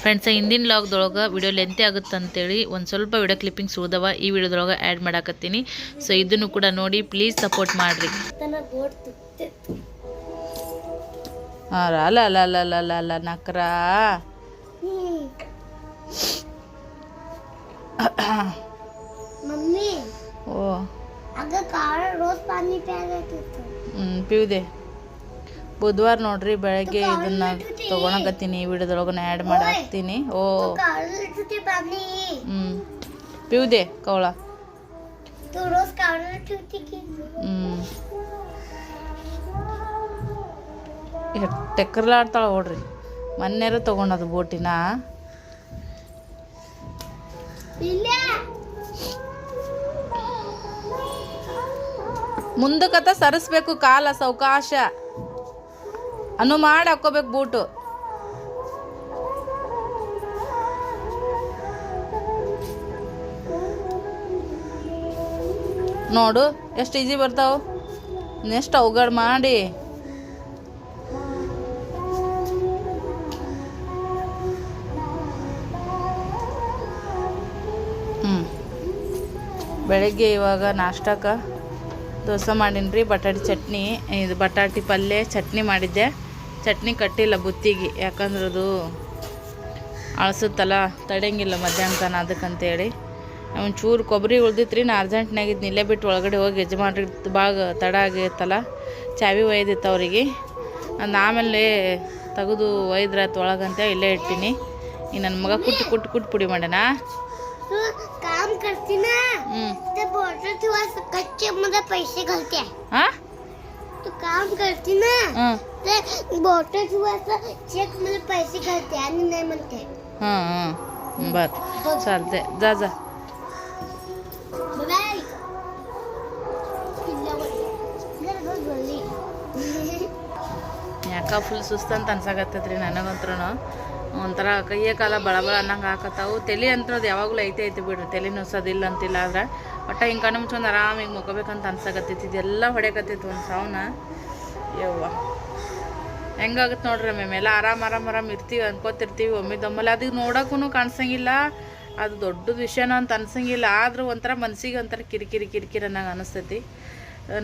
Friends ಹಿಂದಿನ ಲಾಗ್ದೊಳಗೆ video lengthy ಆಗುತ್ತೆ ಅಂತೇಳಿ ಒಂದು ಸ್ವಲ್ಪ ವಿಡಿಯೋ ಕ್ಲಿಪ್ಪಿಂಗ್ಸ್ ಉಳ್ದವ ಈ ವಿಡಿಯೋದೊಳಗೆ ಆ್ಯಡ್ ಮಾಡಾಕತ್ತೀನಿ ಸೊ ಇದನ್ನು ಕೂಡ ನೋಡಿ ಪ್ಲೀಸ್ ಸಪೋರ್ಟ್ ಮಾಡಿರಿ ಅಲ್ಲ ಅಲ್ಲ ಅಲ್ಲ ಅಲ್ಲ ಅಲ್ಲ ಅಲ್ಲ ಅಲ್ಲ ನಕ್ರ मम्मी ಓ अगर काढ़ा रोज पानी पिया करते थे ಹ್ಞೂ ಪಿವ್ದೆ ಬುಧವಾರ ನೋಡ್ರಿ ಬೆಳಗ್ಗೆ ಇದನ್ನ ತಗೊಳಕತ್ತೀನಿ ವಿಡಿಯೋದೊಳಗನ ಆ್ಯಡ್ ಮಾಡಿ ಹಾಕ್ತೀನಿ. ಓ. ಹ್ಞೂ ಪಿವುದೆ ಕವಳ ಹ್ಞೂ ಟೆಕ್ಕರ್ಲಾಡ್ತಾಳೆ ನೋಡ್ರಿ. ಮೊನ್ನೆರ ತಗೊಂಡದು ಬೋಟಿನ. ಮುಂದಕ್ಕತ್ತ ಸರಿಸ್ಬೇಕು ಕಾಲ ಸಾವಕಾಶ ಅನು ಮಾಡಿ, ಹಾಕ್ಕೋಬೇಕು ಬೂಟು. ನೋಡು, ಎಷ್ಟು ಈಜಿ ಬರ್ತಾವ. ನೆಕ್ಸ್ಟ್ ಅವುಗಳು ಮಾಡಿ. ಹ್ಞೂ ಬೆಳಗ್ಗೆ ಇವಾಗ ನಾಷ್ಟಕ್ಕೆ ದೋಸೆ ಮಾಡೀನಿ ರೀ ಬಟಾಟಿ ಚಟ್ನಿ, ಇದು ಬಟಾಟಿ ಪಲ್ಯ ಚಟ್ನಿ ಮಾಡಿದ್ದೆ. ಚಟ್ನಿ ಕಟ್ಟಿಲ್ಲ ಬುತ್ತಿಗೆ ಯಾಕಂದ್ರೆ ಅದು ಅಳಿಸುತ್ತಲ್ಲ ತಡೆಯಂಗಿಲ್ಲ ಮಧ್ಯಾಹ್ನ ತನ ಅದಕ್ಕಂತೇಳಿ ಒಂಚೂರು ಕೊಬ್ಬರಿ ಉಳ್ದಿತ್ರಿ ನಾ ಅರ್ಜೆಂಟ್ನಾಗಿದ್ದು ನಿಲ್ಲೇ ಬಿಟ್ಟು ಒಳಗಡೆ ಹೋಗಿ ಯಜಮಾನ್ರಿ ಭಾಗ ತಡ ಆಗಿತ್ತಲ್ಲ ಚಾವಿ ಒಯ್ದಿತ್ತು ಅವರಿಗೆ. ನಾನು ಆಮೇಲೆ ತೆಗೆದು ಒಯ್ದ್ರಾತು ಒಳಗಂತ ಇಲ್ಲೇ ಇಟ್ಟಿನಿ. ಈ ನನ್ನ ಮಗ ಕುಟ್ಟು ಕುಟ್ಟು ಕುಟ್ಟು ಪುಡಿ ಮಾಡೋಣ ಹ್ಞೂ तो बोलते थोड़ा सा कच्चे मुझे पैसे घलते हैं ಹಾಂ तो काम करती ना ಹಾಂ तो बोलते थोड़ा सा चेक मुझे पैसे घलते हैं नहीं नहीं मनते ಹಾಂ ಹಾಂ बर चालते जा जा बाय किल्ला बोली ಯಾಕ ಫುಲ್ ಸುಸ್ತಂತ ಅನ್ಸಾಕತ್ತೈತ್ರಿ ನನಗಂತ್ರೂ ಒಂಥರ ಕೈಯ ಕಾಲ ಬಳ ಬಳ ಅನ್ನಂಗೆ ಹಾಕತ್ತಾವು ತಲೆ ಅಂತ ಅದು ಯಾವಾಗಲೂ ಐತೆ ಐತಿ ಬಿಡ್ರಿ ತಲೆ ನುಸೋದಿಲ್ಲ ಅಂತಿಲ್ಲ ಆದ್ರೆ ಒಟ್ಟು ಹಿಂಗೆ ಕಣ್ಣು ಮುಚ್ಕೊಂಡು ಆರಾಮಿಗೆ ಮುಖಬೇಕಂತ ಅನ್ಸಾಕತ್ತೈತಿ ಇದೆಲ್ಲ ಹೊಡ್ಯಾಕತ್ತೈತಿ ಒಂದು ಸಾವನ್ನ ಯವ್ವ ಹೆಂಗಾಗುತ್ತೆ ನೋಡ್ರಿ ಮ್ಯಾಮ್ ಎಲ್ಲ ಆರಾಮ್ ಆರಾಮ್ ಆರಾಮ್ ಇರ್ತೀವಿ ಅನ್ಕೋತಿರ್ತೀವಿ ಒಮ್ಮಿದೊಮ್ಮಲೆ ಅದಕ್ಕೆ ನೋಡೋಕ್ಕೂ ಕಾಣಿಸಂಗಿಲ್ಲ. ಅದು ದೊಡ್ಡ ವಿಷಯನ ಅಂತ ಅನ್ಸಂಗಿಲ್ಲ. ಆದ್ರೂ ಒಂಥರ ಮನ್ಸಿಗೆ ಒಂಥರ ಕಿರಿಕಿರಿ ಕಿರಿಕಿರಿ ಅನ್ನಂಗೆ ಅನಿಸ್ತೈತಿ.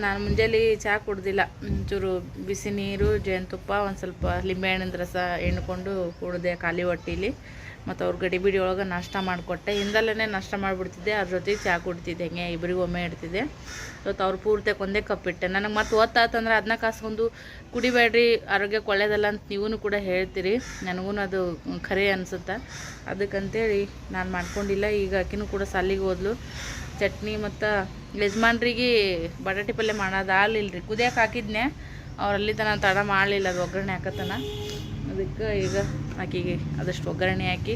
ನಾನು ಮುಂಜಾನೆ ಚಹಾ ಕುಡ್ದಿಲ್ಲ. ಒಂಚೂರು ಬಿಸಿ ನೀರು, ಜೇನುತುಪ್ಪ, ಒಂದು ಸ್ವಲ್ಪ ಲಿಂಬೆಹಣ್ಣಿನ ರಸ ಎಣ್ಕೊಂಡು ಕುಡ್ದೆ, ಖಾಲಿ ಹೊಟ್ಟೀಲಿ. ಮತ್ತು ಅವ್ರ ಗಡಿ ಬಿಡಿ ಒಳಗೆ ನಾಷ್ಟ ಮಾಡಿಕೊಟ್ಟೆ. ಹಿಂದಲ್ಲೇ ನಾಷ್ಟ ಮಾಡಿಬಿಡ್ತಿದ್ದೆ. ಅದ್ರ ಜೊತೆ ಚಹಾ ಕುಡ್ತಿದ್ದೆ. ಹಂಗೆ ಇಬ್ಬರಿಗೊಮ್ಮೆ ಇಡ್ತಿದ್ದೆ. ಇವತ್ತು ಅವ್ರು ಪೂರ್ತಿಯಾಗಿ ಒಂದೇ ಕಪ್ ಇಟ್ಟೆ. ನನಗೆ ಮತ್ತು ಒತ್ತಾತಂದ್ರೆ ಅದನ್ನ ಕಾಸ್ಕೊಂಡು ಕುಡಿಬೇಡ್ರಿ, ಆರೋಗ್ಯಕ್ಕೆ ಒಳ್ಳೇದಲ್ಲ ಅಂತ ನೀವೂ ಕೂಡ ಹೇಳ್ತೀರಿ. ನನಗೂ ಅದು ಖರೆ ಅನಿಸುತ್ತೆ? ಅದಕ್ಕಂತೇಳಿ ನಾನು ಮಾಡ್ಕೊಂಡಿಲ್ಲ. ಈಗ ಆಕಿನೂ ಕೂಡ ಸಾಲಿಗೆ ಹೋದ್ಲು. ಚಟ್ನಿ ಮತ್ತು ಯಜಮಾನ್ರಿಗೆ ಬಟಾಟಿ ಪಲ್ಯ ಮಾಡೋದು ಆಗಲಿಲ್ಲ ರೀ ಕುದಿಯಕ್ಕೆ ಹಾಕಿದ್ನೆ ಅವ್ರಲ್ಲಿ ತನ ತಡ ಮಾಡಲಿಲ್ಲ. ಅದು ಒಗ್ಗರಣೆ ಹಾಕತನ ಅದಕ್ಕೆ ಈಗ ಆಕಿಗೆ ಅದಷ್ಟು ಒಗ್ಗರಣೆ ಹಾಕಿ,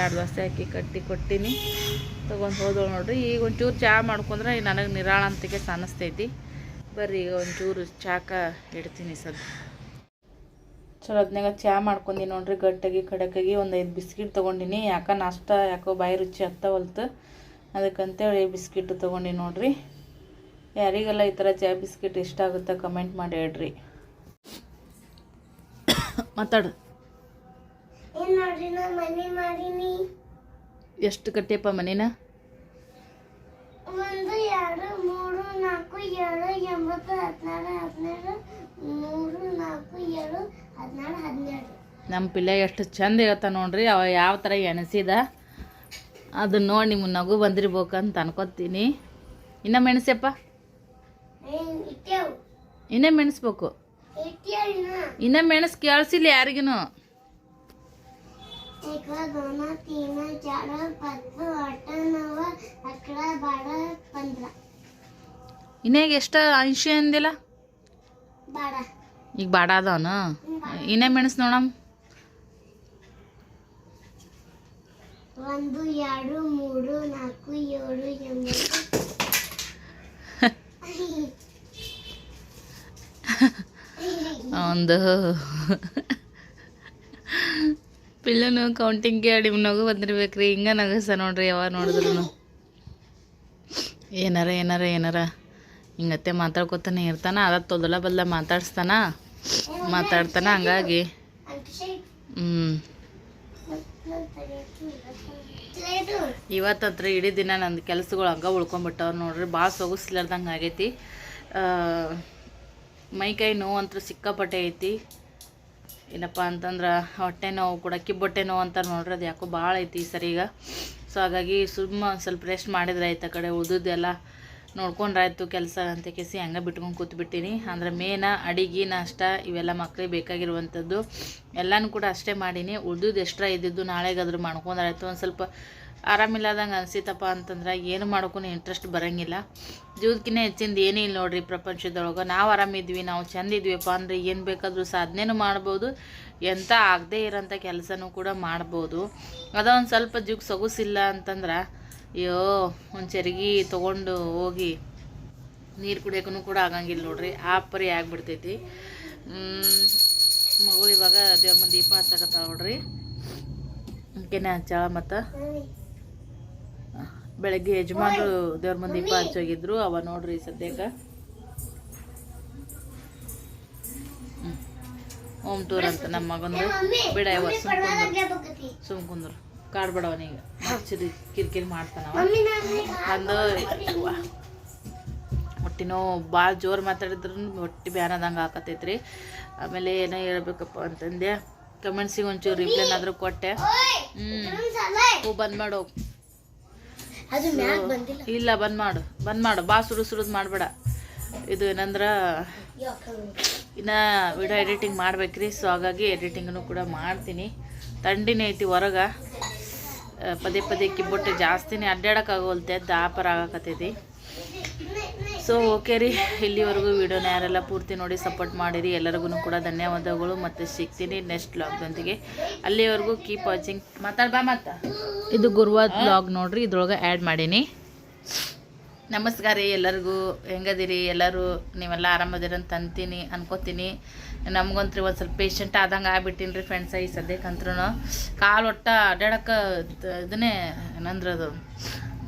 ಎರಡು ದೋಸೆ ಹಾಕಿ ಕಟ್ಟಿ ಕೊಟ್ಟಿನಿ. ತೊಗೊಂಡು ಹೋದಳು ನೋಡ್ರಿ. ಈಗ ಒಂಚೂರು ಚಹಾ ಮಾಡ್ಕೊಂಡ್ರೆ ನನಗೆ ನಿರಾಳ ಅಂತಿಗೆ ಸಾನಿಸ್ತೈತಿ. ಬರ್ರಿ, ಈಗ ಒಂಚೂರು ಚಾಕ ಇಡ್ತೀನಿ ಸದ್ ಚಲೋ ಹೊತ್ನಾಗ ಚಹಾ ಮಾಡ್ಕೊಂಡಿ ನೋಡ್ರಿ. ಗಟ್ಟಾಗಿ ಕಡಕಾಗಿ ಒಂದು ಐದು ಬಿಸ್ಕಿಟ್ ತೊಗೊಂಡಿನಿ. ಯಾಕೆ ನಾಷ್ಟ, ಯಾಕೋ ಬಾಯಿ ರುಚಿ ಹತ್ತವಲ್ತು. ಅದಕ್ಕಂತೇಳಿ ಬಿಸ್ಕಿಟ್ ತೊಗೊಂಡಿ ನೋಡ್ರಿ. ಯಾರಿಗೆಲ್ಲ ಈ ಥರ ಚಹಾ ಬಿಸ್ಕಿಟ್ ಇಷ್ಟ ಆಗುತ್ತೆ ಕಮೆಂಟ್ ಮಾಡಿ ಹೇಳ್ರಿ. ಮಾತಾಡು. ಎಷ್ಟು ಕಟ್ಟಿಯಪ್ಪ ಮನೇನ? ಒಂದು ಎರಡು ಮೂರು ನಾಲ್ಕು ಏಳು ಎಂಬತ್ತು ಹದಿನಾರು ಹದಿನೇಳು ಮೂರು ನಾಲ್ಕು ಏಳು ಹದಿನಾರು ಹದಿನೇಳು. ನಮ್ಮ ಪಿಲ್ಲೆ ಎಷ್ಟು ಚಂದ ಹೇಳ್ತಾನೆ ನೋಡ್ರಿ ಅವ ಯಾವ ಥರ ಎಣಸಿದ. ಅದನ್ನ ನೋಡಿ ನಿಮ್ಮ ನಗು ಬಂದಿರ್ಬೇಕಂತ ಅನ್ಕೋತೀನಿ. ಇನ್ನೂ ಮೆಣಸಪ್ಪ? ಇನ್ನೇ ಮೆಣಸ್ಬೇಕು. ಇನ್ನ ಮೆಣಸು ಕೇಳಿಸಿಲ್ಲ ಯಾರಿಗೂ ಇನ್ನಾಗ ಎಷ್ಟ ಅಂಶಿ ಅಂದಿಲ್ಲ? ಈಗ ಬಾಡ ಅದಾವನ? ಇನ್ನ ಮೆಣಸು ನೋಡಮ್. ಒಂದು ಎರಡು ಮೂರು ನಾಲ್ಕು ಏಳು ಎಂಟು ಒಂದು ಪಿಲ್ಲನು ಕೌಂಟಿಂಗ್ಗೆ ಅಡಿ ನಗು ಬಂದಿರ್ಬೇಕ್ರಿ. ಹಿಂಗೆ ನಗಸ ನೋಡ್ರಿ ಯಾವಾಗ ನೋಡಿದ್ರು ಏನಾರ ಏನಾರ ಏನಾರ. ಹಿಂಗತ್ತೆ ಮಾತಾಡ್ಕೊತಾನೆ ಇರ್ತಾನ, ಅದ ತೊದಲ ಬದಲ ಮಾತಾಡ್ಸ್ತಾನ. ಮಾತಾಡ್ತಾನ ಹಂಗಾಗಿ. ಹ್ಮ್. ಇವತ್ತಂತ್ರ ಇಡೀ ದಿನ ನಂದು ಕೆಲಸಗಳು ಹಂಗ ಉಳ್ಕೊಂಬಿಟ್ಟವ್ರು ನೋಡ್ರಿ. ಭಾಳ ಸೊಗಸ್ಲಾರ್ದಂಗೆ ಆಗೈತಿ. ಮೈಕೈ ನೋವು ಅಂತೂ ಸಿಕ್ಕಾಪಟ್ಟೆ ಐತಿ. ಏನಪ್ಪ ಅಂತಂದ್ರೆ ಹೊಟ್ಟೆ ನೋವು ಕೂಡ, ಕಿಬ್ಬೊಟ್ಟೆ ನೋವು ಅಂತ ನೋಡ್ರಿ, ಅದು ಯಾಕೋ ಭಾಳ ಐತಿ ಸರಿ ಈಗ. ಸೊ ಹಾಗಾಗಿ ಸುಮ್ಮ ಸ್ವಲ್ಪ ರೆಸ್ಟ್ ಮಾಡಿದ್ರೆ ಆಯ್ತು ಆ ಕಡೆ ಉಳಿದದ್ದೆಲ್ಲ ನೋಡ್ಕೊಂಡ್ರಾಯ್ತು ಕೆಲಸ ಅಂತ ಕೇಸಿ ಹಂಗೆ ಬಿಟ್ಕೊಂಡು ಕೂತ್ಬಿಟ್ಟಿನಿ. ಅಂದ್ರೆ ಮೇನ, ಅಡಿಗೆ, ನಾಷ್ಟ ಇವೆಲ್ಲ ಮಕ್ಳಿಗೆ ಬೇಕಾಗಿರುವಂಥದ್ದು ಎಲ್ಲನೂ ಕೂಡ ಅಷ್ಟೇ ಮಾಡೀನಿ. ಉಳ್ದುದ್ದು ಎಷ್ಟ್ರ ಇದ್ದಿದ್ದು ನಾಳೆಗಾದ್ರೂ ಮಾಡ್ಕೊಂಡ್ರಾಯ್ತು. ಒಂದು ಸ್ವಲ್ಪ ಆರಾಮಿಲ್ಲದಂಗೆ ಅನಿಸಿತಪ್ಪ ಅಂತಂದ್ರೆ ಏನು ಮಾಡೋಕ್ಕೂ ಇಂಟ್ರೆಸ್ಟ್ ಬರೋಂಗಿಲ್ಲ. ಜೀವದಕ್ಕಿಂತ ಹೆಚ್ಚಿಂದ ಏನೂ ಇಲ್ಲ ನೋಡ್ರಿ ಪ್ರಪಂಚದೊಳಗೆ. ನಾವು ಆರಾಮಿದ್ವಿ, ನಾವು ಚೆಂದ ಇದ್ವಿಪ್ಪ ಅಂದರೆ ಏನು ಬೇಕಾದರೂ ಸಾಧನೆನೂ ಮಾಡ್ಬೋದು ಎಂಥ ಆಗದೇ ಇರೋಂಥ ಕೆಲಸನೂ ಕೂಡ ಮಾಡ್ಬೋದು. ಅದೊಂದು ಸ್ವಲ್ಪ ಜೀವಕ್ಕೆ ಸೊಗಸಿಲ್ಲ ಅಂತಂದ್ರೆ, ಅಯ್ಯೋ, ಒಂದು ಚರ್ಗಿ ತೊಗೊಂಡು ಹೋಗಿ ನೀರು ಕುಡಿಯೋಕ್ಕೂ ಕೂಡ ಆಗಂಗಿಲ್ಲ ನೋಡ್ರಿ. ಆ ಪರಿ ಆಗಿಬಿಡ್ತೈತಿ. ಮಗಳು ಇವಾಗ ದೇವ್ರ ದೀಪ ಹಚ್ಚಕತ್ತಾಳ ನೋಡ್ರಿ. ಕೆನೆ ಹಚ್ಚಾಳ ಮತ್ತು. ಬೆಳಗ್ಗೆ ಯಜಮಾನ್ರು ದೇವ್ರ ಮುಂದೆ ದೀಪ ಹಚ್ಚೋಗಿದ್ರು. ಅವ ನೋಡ್ರಿ ಸದ್ಯಕ್ಕೆ. ಹೋಮ್. ಓಮ್ ಟೂರ್ ಅಂತ ನಮ್ಮ ಮಗಂದು. ಬಿಡ ಸುಮ್ ಕುಂದ್ರು ಕಾಡ್ ಕಾಡ್ಬೇಡ ಅವನಿಗೆ ಚಿರಿ ಕಿರಿಕಿರಿ ಮಾಡ್ತಾನವ. ಅಂದು ಹೊಟ್ಟಿನೋ ಭಾಳ ಜೋರು ಮಾತಾಡಿದ್ರು ಹೊಟ್ಟೆ ಬ್ಯಾನದಂಗೆ ಹಾಕತೈತ್ರಿ ಆಮೇಲೆ ಏನೋ ಹೇಳ್ಬೇಕಪ್ಪ ಅಂತಂದೆ. ಕಮೆಂಟ್ಸಿಗೆ ಒಂಚೂರು ರಿಪ್ಲೈನಾದರೂ ಕೊಟ್ಟೆ. ಹ್ಞೂ ಹೂ ಬಂದ್ ಮಾಡೋ. ಇಲ್ಲ ಬಂದ್ ಮಾಡು ಬಂದ್ ಮಾಡು. ಬಾ ಸುಡು ಸುಡುದು ಮಾಡಬೇಡ. ಇದು ಏನಂದ್ರೆ ಇನ್ನು ವಿಡಿಯೋ ಎಡಿಟಿಂಗ್ ಮಾಡ್ಬೇಕ್ರಿ ಸೊ ಹಾಗಾಗಿ ಎಡಿಟಿಂಗ್ನು ಕೂಡ ಮಾಡ್ತೀನಿ. ಥಂಡಿನೇ ಐತಿ ಹೊರಗೆ. ಪದೇ ಪದೇ ಕಿಬ್ಬೊಟ್ಟೆ ಜಾಸ್ತಿನೇ ಅಡ್ಡಾಡೋಕ್ಕಾಗೋಲ್ತೆ ದಾಪರ ಆಗಕತ್ತೈತಿ. ಸೊ ಓಕೆ ರೀ. ಇಲ್ಲಿವರೆಗೂ ವಿಡಿಯೋನ ಯಾರೆಲ್ಲ ಪೂರ್ತಿ ನೋಡಿ ಸಪೋರ್ಟ್ ಮಾಡಿರಿ ಎಲ್ಲರಿಗೂ ಕೂಡ ಧನ್ಯವಾದಗಳು ಮತ್ತು ಸಿಗ್ತೀನಿ ನೆಕ್ಸ್ಟ್ ಬ್ಲಾಗ್ದೊಂದಿಗೆ ಅಲ್ಲಿವರೆಗೂ ಕೀಪ್ ವಾಚಿಂಗ್ ಮಾತಾಡ ಬಾ ಮತ್ತ ಇದು ಗುರುವಾರ ಬ್ಲಾಗ್ ನೋಡ್ರಿ ಇದ್ರೊಳಗೆ ಆ್ಯಡ್ ಮಾಡೀನಿ. ನಮಸ್ಕಾರ ರೀ ಎಲ್ಲರಿಗೂ. ಹೆಂಗದಿರಿ? ಎಲ್ಲರೂ ನೀವೆಲ್ಲ ಆರಾಮದಿರಂತ ಅಂತ ಅಂತೀನಿ ಅನ್ಕೋತೀನಿ. ನಮ್ಗಂತ್ರಿ ಒಂದು ಸ್ವಲ್ಪ ಪೇಷಂಟ್ ಆದಂಗೆ ಆಗ್ಬಿಟ್ಟಿನಿ ರೀ ಫ್ರೆಂಡ್ಸ ಈ ಸದ್ಯಕ್ಕಂತ್ರೂ ಕಾಲು ಒಟ್ಟ ಅಡ್ಡಾಡಕ್ಕೆ ಇದನ್ನೇ ಏನಂದ್ರೆ ಅದು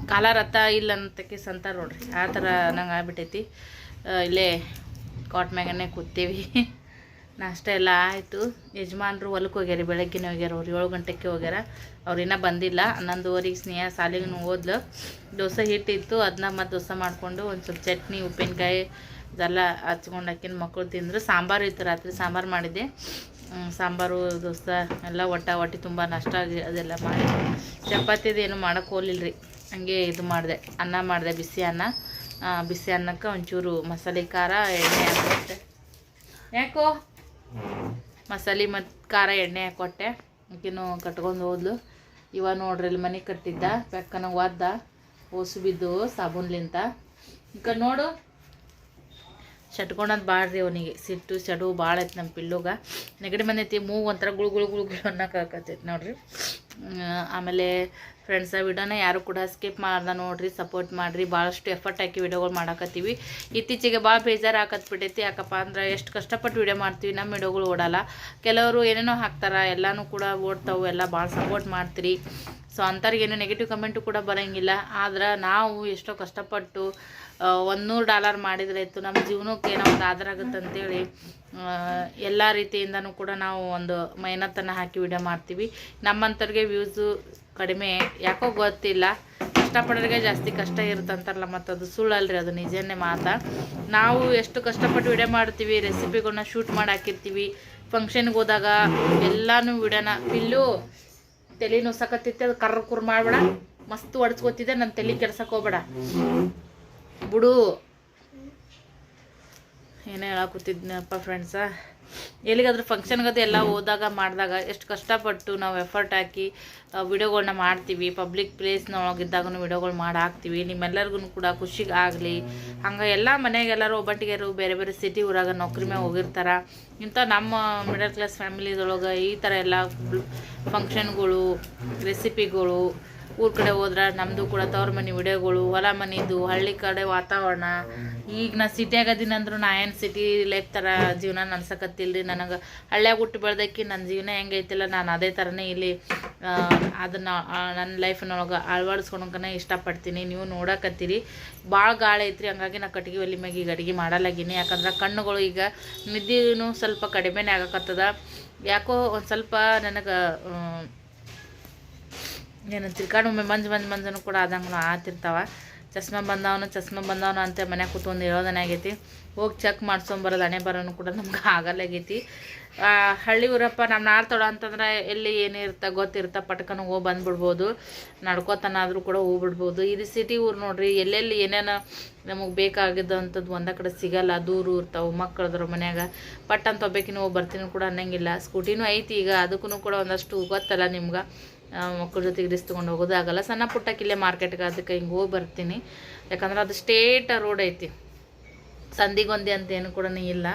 ಕಾಲ ರಥ ಇಲ್ಲ ಅಂತಕ್ಕೆ ಸಂತಾರ ನೋಡ್ರಿ. ಆ ಥರ ನಂಗೆ ಆಗ್ಬಿಟ್ಟೈತಿ. ಇಲ್ಲೇ ಕಾಟ್ ಮ್ಯಾಗನೇ ಕೂತೀವಿ. ನಾಷ್ಟ ಎಲ್ಲ ಆಯಿತು. ಯಜಮಾನ್ರು ಹೊಲಕ್ಕೆ ಹೋಗ್ಯಾರ, ಬೆಳಗ್ಗೆನೇ ಹೋಗ್ಯಾರ ಅವ್ರು. ಏಳು ಗಂಟೆಗೆ ಹೋಗ್ಯಾರ. ಅವ್ರು ಇನ್ನೂ ಬಂದಿಲ್ಲ. ಹನ್ನೊಂದುವರೆಗೆ ಸ್ನೇಹ ಸಾಲಿಗೂ ಹೋದ್ಲು ದೋಸೆ ಹಿಟ್ಟಿತ್ತು. ಅದನ್ನ ಮತ್ತು ದೋಸೆ ಮಾಡಿಕೊಂಡು ಒಂದು ಸ್ವಲ್ಪ ಚಟ್ನಿ, ಉಪ್ಪಿನಕಾಯಿ ಇದೆಲ್ಲ ಹಚ್ಕೊಂಡು ಹಾಕಿನ ಮಕ್ಕಳು ತಿಂದರು. ಸಾಂಬಾರು ಇತ್ತು ರಾತ್ರಿ ಸಾಂಬಾರು ಮಾಡಿದ್ದೆ. ಸಾಂಬಾರು, ದೋಸೆ ಎಲ್ಲ ಒಟ್ಟ ಹೊಟ್ಟೆ ತುಂಬ ನಷ್ಟ ಆಗಿ- ಅದೆಲ್ಲ ಮಾಡಿ. ಚಪಾತಿದು ಏನು ಮಾಡೋಕೆ ಹೋಗ್ಲಿಲ್ಲ ರೀ ಹಂಗೆ ಇದು ಮಾಡಿದೆ. ಅನ್ನ ಮಾಡಿದೆ, ಬಿಸಿ ಅನ್ನ. ಬಿಸಿ ಅನ್ನಕ್ಕೆ ಒಂಚೂರು ಮಸಾಲೆ ಖಾರ, ಎಣ್ಣೆ ಹಾಕೊಟ್ಟೆ ಯಾಕೋ? ಮಸಾಲೆ ಮತ್ತು ಖಾರ, ಎಣ್ಣೆ ಹಾಕೊಟ್ಟೆ ಆಕಿನೂ ಕಟ್ಕೊಂಡು ಹೋದ್ಲು. ಇವ ನೋಡ್ರಿ ಇಲ್ಲಿ ಮನೆ ಕಟ್ಟಿದ್ದ ಪೆಕ್ಕನ ಒದ್ದ ಓಸು ಬಿದ್ದು, ಸಾಬೂನ್ಲಿಂತ. ಈಗ ನೋಡು. ಶಟ್ಕೊಂಡಂತ ಬಾಳ್ರಿ ಅವನಿಗೆ. ಸಿಟ್ಟು ಚಡು ಭಾಳ ಐತೆ ನಮ್ಮ ಪಿಲ್ಲುಗ. ನೆಗಡಿ ಬಂದೈತಿ, ಮೂಗು ಒಂಥರ ಗುಳು ಗುಳು ಗುಳು ಗುಳು ನೋಡ್ರಿ. ಆಮೇಲೆ ಫ್ರೆಂಡ್ಸ ವಿಡಿಯೋನ ಯಾರು ಕೂಡ ಸ್ಕಿಪ್ ಮಾಡ್ದ ನೋಡ್ರಿ ಸಪೋರ್ಟ್ ಮಾಡಿರಿ. ಭಾಳಷ್ಟು ಎಫರ್ಟ್ ಹಾಕಿ ವಿಡಿಯೋಗಳು ಮಾಡಾಕತ್ತೀವಿ. ಇತ್ತೀಚೆಗೆ ಭಾಳ ಬೇಜಾರು ಹಾಕತ್ಬಿಟ್ಟೈತಿ ಯಾಕಪ್ಪ ಅಂದ್ರೆ ಎಷ್ಟು ಕಷ್ಟಪಟ್ಟು ವಿಡಿಯೋ ಮಾಡ್ತೀವಿ ನಮ್ಮ ವಿಡಿಯೋಗಳು ಓಡಲ್ಲ. ಕೆಲವರು ಏನೇನೋ ಹಾಕ್ತಾರ, ಎಲ್ಲನೂ ಕೂಡ ಓಡ್ತಾವೆ, ಎಲ್ಲ ಭಾಳ ಸಪೋರ್ಟ್ ಮಾಡ್ತೀರಿ. ಸೊ ಅಂಥವ್ರಿಗೇನು ನೆಗೆಟಿವ್ ಕಮೆಂಟು ಕೂಡ ಬರೋಂಗಿಲ್ಲ. ಆದ್ರೆ ನಾವು ಎಷ್ಟೋ ಕಷ್ಟಪಟ್ಟು ಒಂದು ನೂರು ಡಾಲರ್ ಮಾಡಿದ್ರೆ ಇತ್ತು ನಮ್ಮ ಜೀವನಕ್ಕೆ ಏನೋ ಒಂದು ಆಧಾರ ಆಗುತ್ತೆ ಅಂತೇಳಿ ಎಲ್ಲ ರೀತಿಯಿಂದನೂ ಕೂಡ ನಾವು ಒಂದು ಮೆಹನತ್ತನ್ನು ಹಾಕಿ ವಿಡಿಯೋ ಮಾಡ್ತೀವಿ. ನಮ್ಮಂಥವ್ರಿಗೆ ವ್ಯೂಸು ಕಡಿಮೆ, ಯಾಕೋ ಗೊತ್ತಿಲ್ಲ. ಕಷ್ಟಪಡೋರಿಗೆ ಜಾಸ್ತಿ ಕಷ್ಟ ಇರುತ್ತಂತಾರಲ್ಲ, ಮತ್ತು ಅದು ಸುಳ್ಳಲ್ರಿ, ಅದು ನಿಜನೇ ಮಾತಾ. ನಾವು ಎಷ್ಟು ಕಷ್ಟಪಟ್ಟು ವಿಡಿಯೋ ಮಾಡ್ತೀವಿ ರೆಸಿಪಿಗಳನ್ನ ಶೂಟ್ ಮಾಡಿ ಹಾಕಿರ್ತೀವಿ ಫಂಕ್ಷನ್ಗೆ ಹೋದಾಗ ಎಲ್ಲನೂ ವಿಡಿಯೋನ. ಪಿಲ್ಲು, ತಲೆ ನುಸಕತ್ತಿತ್ತೆ, ಅದು ಕರ್ರ ಕುರ್ ಮಾಡಬೇಡ. ಮಸ್ತ್ ಒಡ್ಸ್ಕೊತಿದ್ದೆ ನನ್ನ ತಲೆ ಕೆಡ್ಸಕ್ಕೆ ಹೋಗ್ಬೇಡ. ಬಿಡು. ಏನೇ ಹೇಳಕೂತಿದ್ನಪ್ಪ ಫ್ರೆಂಡ್ಸ ಎಲ್ಲಿಗಾದ್ರೂ ಫಂಕ್ಷನ್ಗದು ಎಲ್ಲ ಹೋದಾಗ ಮಾಡಿದಾಗ ಎಷ್ಟು ಕಷ್ಟಪಟ್ಟು ನಾವು ಎಫರ್ಟ್ ಹಾಕಿ ವಿಡಿಯೋಗಳನ್ನ ಮಾಡ್ತೀವಿ ಪಬ್ಲಿಕ್ ಪ್ಲೇಸ್ನೊಳಗಿದ್ದಾಗೂ ವಿಡಿಯೋಗಳು ಮಾಡಿ ಹಾಕ್ತೀವಿ ನಿಮ್ಮೆಲ್ಲರಿಗೂ ಕೂಡ ಖುಷಿಗೆ ಆಗಲಿ ಹಂಗೆ ಎಲ್ಲ ಮನೆಗೆಲ್ಲರೂ, ಒಬ್ಬಟ್ಟಿಗೆರು, ಬೇರೆ ಬೇರೆ ಸಿಟಿ ಊರಾಗ ನೌಕರಿ ಮ್ಯಾಗ ಹೋಗಿರ್ತಾರೆ. ಇಂಥ ನಮ್ಮ ಮಿಡಲ್ ಕ್ಲಾಸ್ ಫ್ಯಾಮಿಲಿದೊಳಗೆ ಈ ಥರ ಎಲ್ಲ ಫಂಕ್ಷನ್ಗಳು ರೆಸಿಪಿಗಳು ಊರ ಕಡೆ ಹೋದ್ರೆ ನಮ್ಮದು ಕೂಡ ತವ್ರ ಮನೆ ವಿಡಿಯೋಗಳು, ಹೊಲ ಮನಿದು, ಹಳ್ಳಿ ಕಡೆ ವಾತಾವರಣ. ಈಗ ನಾ ಸಿಟಿಯಾಗ ಅದೀನಿ ಅಂದ್ರು ನಾ ಏನು ಸಿಟಿ ಲೈಫ್ ಥರ ಜೀವನ ನಡ್ಸಕತ್ತಿಲ್ರಿ ನನಗೆ. ಹಳ್ಳ್ಯಾಗ ಹುಟ್ಟು ಬೆಳ್ದಕ್ಕಿ ನನ್ನ ಜೀವನ ಹೆಂಗೈತಿಲ್ಲ ನಾನು ಅದೇ ಥರನೇ ಇಲ್ಲಿ ಅದನ್ನು ನನ್ನ ಲೈಫ್ನೊಳಗೆ ಅಳವಡಿಸ್ಕೊಳಕನ ಇಷ್ಟಪಡ್ತೀನಿ. ನೀವು ನೋಡಕತ್ತೀರಿ. ಭಾಳ ಗಾಳಿ ಐತ್ರಿ, ಹಂಗಾಗಿ ನಾ ಕಟ್ಟಿಗೆ ಒಲಿ ಮ್ಯಾಗ ಈಗ ಅಡುಗೆ ಮಾಡಲಾಗಿನಿ. ಯಾಕಂದ್ರೆ ಕಣ್ಣುಗಳು ಈಗ ನಿದ್ದೆನೂ ಸ್ವಲ್ಪ ಕಡಿಮೆನೇ ಆಗಕತ್ತದ. ಯಾಕೋ ಒಂದು ಸ್ವಲ್ಪ ನನಗೆ ಏನಂತೀರಿ? ಒಮ್ಮೆ ಮಂಜು ಮಂಜು ಮಂಜನು ಕೂಡ ಆದಂಗೂ ಆತಿರ್ತಾವ. ಚಸ್ಮ ಬಂದವನು ಚಸ್ಮ ಬಂದವನು ಅಂತ ಮನ್ಯಾಗ ಕೂತ್ಕೊಂಡು ಹೇಳೋದನ್ನ ಆಗೈತಿ. ಹೋಗಿ ಚೆಕ್ ಮಾಡ್ಸ್ಕೊಂಬರೋದು ಹಣೆ ಬರೋನು ಕೂಡ ನಮ್ಗೆ ಆಗಲ್ಲಾಗೈತಿ. ಹಳ್ಳಿ ಊರಪ್ಪ ನಮ್ಮ ನಾಡ್ತೊಡ ಅಂತಂದ್ರೆ ಎಲ್ಲಿ ಏನಿರ್ತ ಗೊತ್ತಿರ್ತ ಪಟ್ಕನ ಹೋಗಿ ಬಂದ್ಬಿಡ್ಬೋದು. ನಡ್ಕೋತನಾದರೂ ಕೂಡ ಹೋಗ್ಬಿಡ್ಬೋದು. ಇದು ಸಿಟಿ ಊರು ನೋಡ್ರಿ, ಎಲ್ಲೆಲ್ಲಿ ಏನೇನು ನಮಗೆ ಬೇಕಾಗಿದ್ದಂಥದ್ದು ಒಂದೇ ಕಡೆ ಸಿಗಲ್ಲ. ದೂರ ಇರ್ತಾವೆ ಮಕ್ಕಳದ್ರ ಮನ್ಯಾಗ. ಪಟ್ಟಂತ ಒಬ್ಬೇಕಿನ ಹೋಗಿ ಬರ್ತೀನಿ ಕೂಡ ಅನ್ನಂಗಿಲ್ಲ. ಸ್ಕೂಟಿನೂ ಐತಿ ಈಗ ಅದಕ್ಕೂ ಕೂಡ ಒಂದಷ್ಟು ಗೊತ್ತಲ್ಲ ನಿಮ್ಗೆ. ಮಕ್ಕಳ ಜೊತೆಗೆ ರಿಸ್ ತೊಗೊಂಡು ಹೋಗೋದಾಗಲ್ಲ ಸಣ್ಣ ಪುಟ್ಟಕ್ಕೆ ಇಲ್ಲೇ ಮಾರ್ಕೆಟ್ಗೆ ಅದಕ್ಕೆ ಹಿಂಗೆ ಹೋಗಿ ಬರ್ತೀನಿ. ಯಾಕಂದ್ರೆ ಅದು ಸ್ಟೇಟ್ ರೋಡ್ ಐತಿ. ಸಂದಿಗೊಂದಿ ಅಂತ ಏನು ಕೂಡ ಇಲ್ಲ.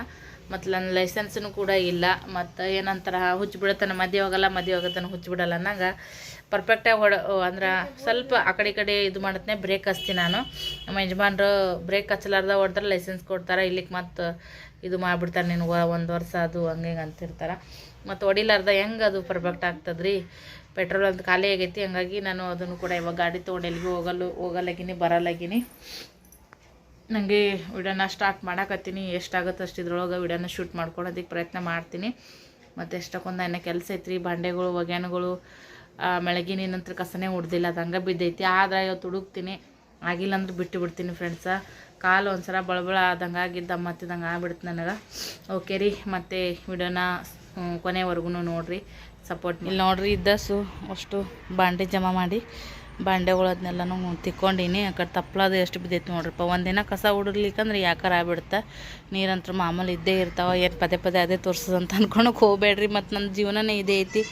ಮತ್ತು ನನ್ನ ಲೈಸೆನ್ಸ್ನು ಕೂಡ ಇಲ್ಲ. ಮತ್ತು ಏನಂತಾರ ಹುಚ್ಚು ಬಿಡತನ ಮದುವೆ ಹೋಗಲ್ಲ ಮದುವೆ ಹೋಗತನ ಹುಚ್ಚು ಬಿಡಲ್ಲ ಪರ್ಫೆಕ್ಟ್ ಪರ್ಫೆಕ್ಟಾಗಿ ಹೊಡ ಅಂದ್ರೆ ಸ್ವಲ್ಪ ಆ ಕಡೆ ಕಡೆ ಇದು ಮಾಡತ್ನೆ ಬ್ರೇಕ್ ಹಚ್ತೀನಿ ನಾನು. ನಮ್ಮ ಯಜಮಾನ್ರು ಬ್ರೇಕ್ ಹಚ್ಚಲಾರ್ದ ಹೊಡೆದ್ರೆ ಲೈಸೆನ್ಸ್ ಕೊಡ್ತಾರೆ. ಇಲ್ಲಿಗೆ ಮತ್ತು ಇದು ಮಾಡಿಬಿಡ್ತಾರೆ ನೀನು ಒಂದು ವರ್ಷ ಅದು ಹಿಂಗೆ ಅಂತಿರ್ತಾರೆ. ಮತ್ತು ಹೊಡಿಲಾರ್ದ ಹೆಂಗೆ ಅದು ಪರ್ಫೆಕ್ಟ್ ಆಗ್ತದ್ರಿ? ಪೆಟ್ರೋಲ್ ಅಂತ ಖಾಲಿ ಆಗೈತಿ, ಹಂಗಾಗಿ ನಾನು ಅದನ್ನು ಕೂಡ ಇವಾಗ ಗಾಡಿ ತೊಗೊಂಡು ಎಲ್ಲಿಗೂ ಹೋಗಲು, ಹೋಗಲಾಗಿನಿ, ಬರಲಾಗಿನಿ. ನನಗೆ ವಿಡಿಯೋನ ಸ್ಟಾರ್ಟ್ ಮಾಡಕತ್ತೀನಿ, ಎಷ್ಟಾಗುತ್ತೆ ಅಷ್ಟು ಇದ್ರೊಳಗೆ ವಿಡಿಯೋನ ಶೂಟ್ ಮಾಡ್ಕೊಳೋದಕ್ಕೆ ಪ್ರಯತ್ನ ಮಾಡ್ತೀನಿ. ಮತ್ತು ಎಷ್ಟಕ್ಕೊಂದು ಏನೋ ಕೆಲಸ ಐತ್ರಿ, ಬಂಡೆಗಳು ಒಗ್ಯಾನಗಳು ಮೆಳಗಿನ ನಂತರ ಕಸನೇ ಉಡ್ದಿಲ್ಲ, ಅದು ಹಂಗೆ ಬಿದ್ದೈತಿ. ಆದ್ರೆ ಇವತ್ತು ಹುಡುಕ್ತೀನಿ, ಆಗಿಲ್ಲ ಅಂದ್ರೆ ಬಿಟ್ಟು ಬಿಡ್ತೀನಿ ಫ್ರೆಂಡ್ಸ ಕಾಲು ಒಂದ್ಸಲ ಬಳಬಳ ಆದಂಗೆ ಆಗಿದ್ದ, ಮತ್ತಿದಂಗೆ ಆಗ್ಬಿಡ್ತು ನನಗೆ. ಓಕೆ ರೀ, ಮತ್ತು ವಿಡಿಯೋನ ಕೊನೆವರೆಗೂ ನೋಡಿರಿ. ಸಪೋರ್ಟ್ ಇಲ್ಲಿ ನೋಡ್ರಿ ಇದ್ದಸು, ಅಷ್ಟು ಬಾಂಡೆ ಜಮಾ ಮಾಡಿ ಬಾಂಡೆಗಳು ಅದನ್ನೆಲ್ಲನೂ ತಿಕ್ಕೊಂಡೀನಿ. ಆ ಕಡೆ ತಪ್ಪಲದು ಎಷ್ಟು ಬಿದ್ದೈತಿ ನೋಡ್ರಿಪ್ಪ ಒಂದಿನ ಕಸ ಹುಡುಗ್ಲಿಕ್ಕಂದ್ರೆ ಯಾಕಾರ ಆಗ್ಬಿಡುತ್ತೆ? ನೀರಂತ್ರ ಮಾಮೂಲಿ ಇದ್ದೇ ಇರ್ತಾವ. ಏನು ಪದೇ ಪದೇ ಅದೇ ತೋರ್ಸೋದಂತ ಅನ್ಕೊಳಕ್ಕೆ ಹೋಗ್ಬೇಡ್ರಿ. ಮತ್ತು ನನ್ನ ಜೀವನನೇ ಇದೇ ಐತಿ.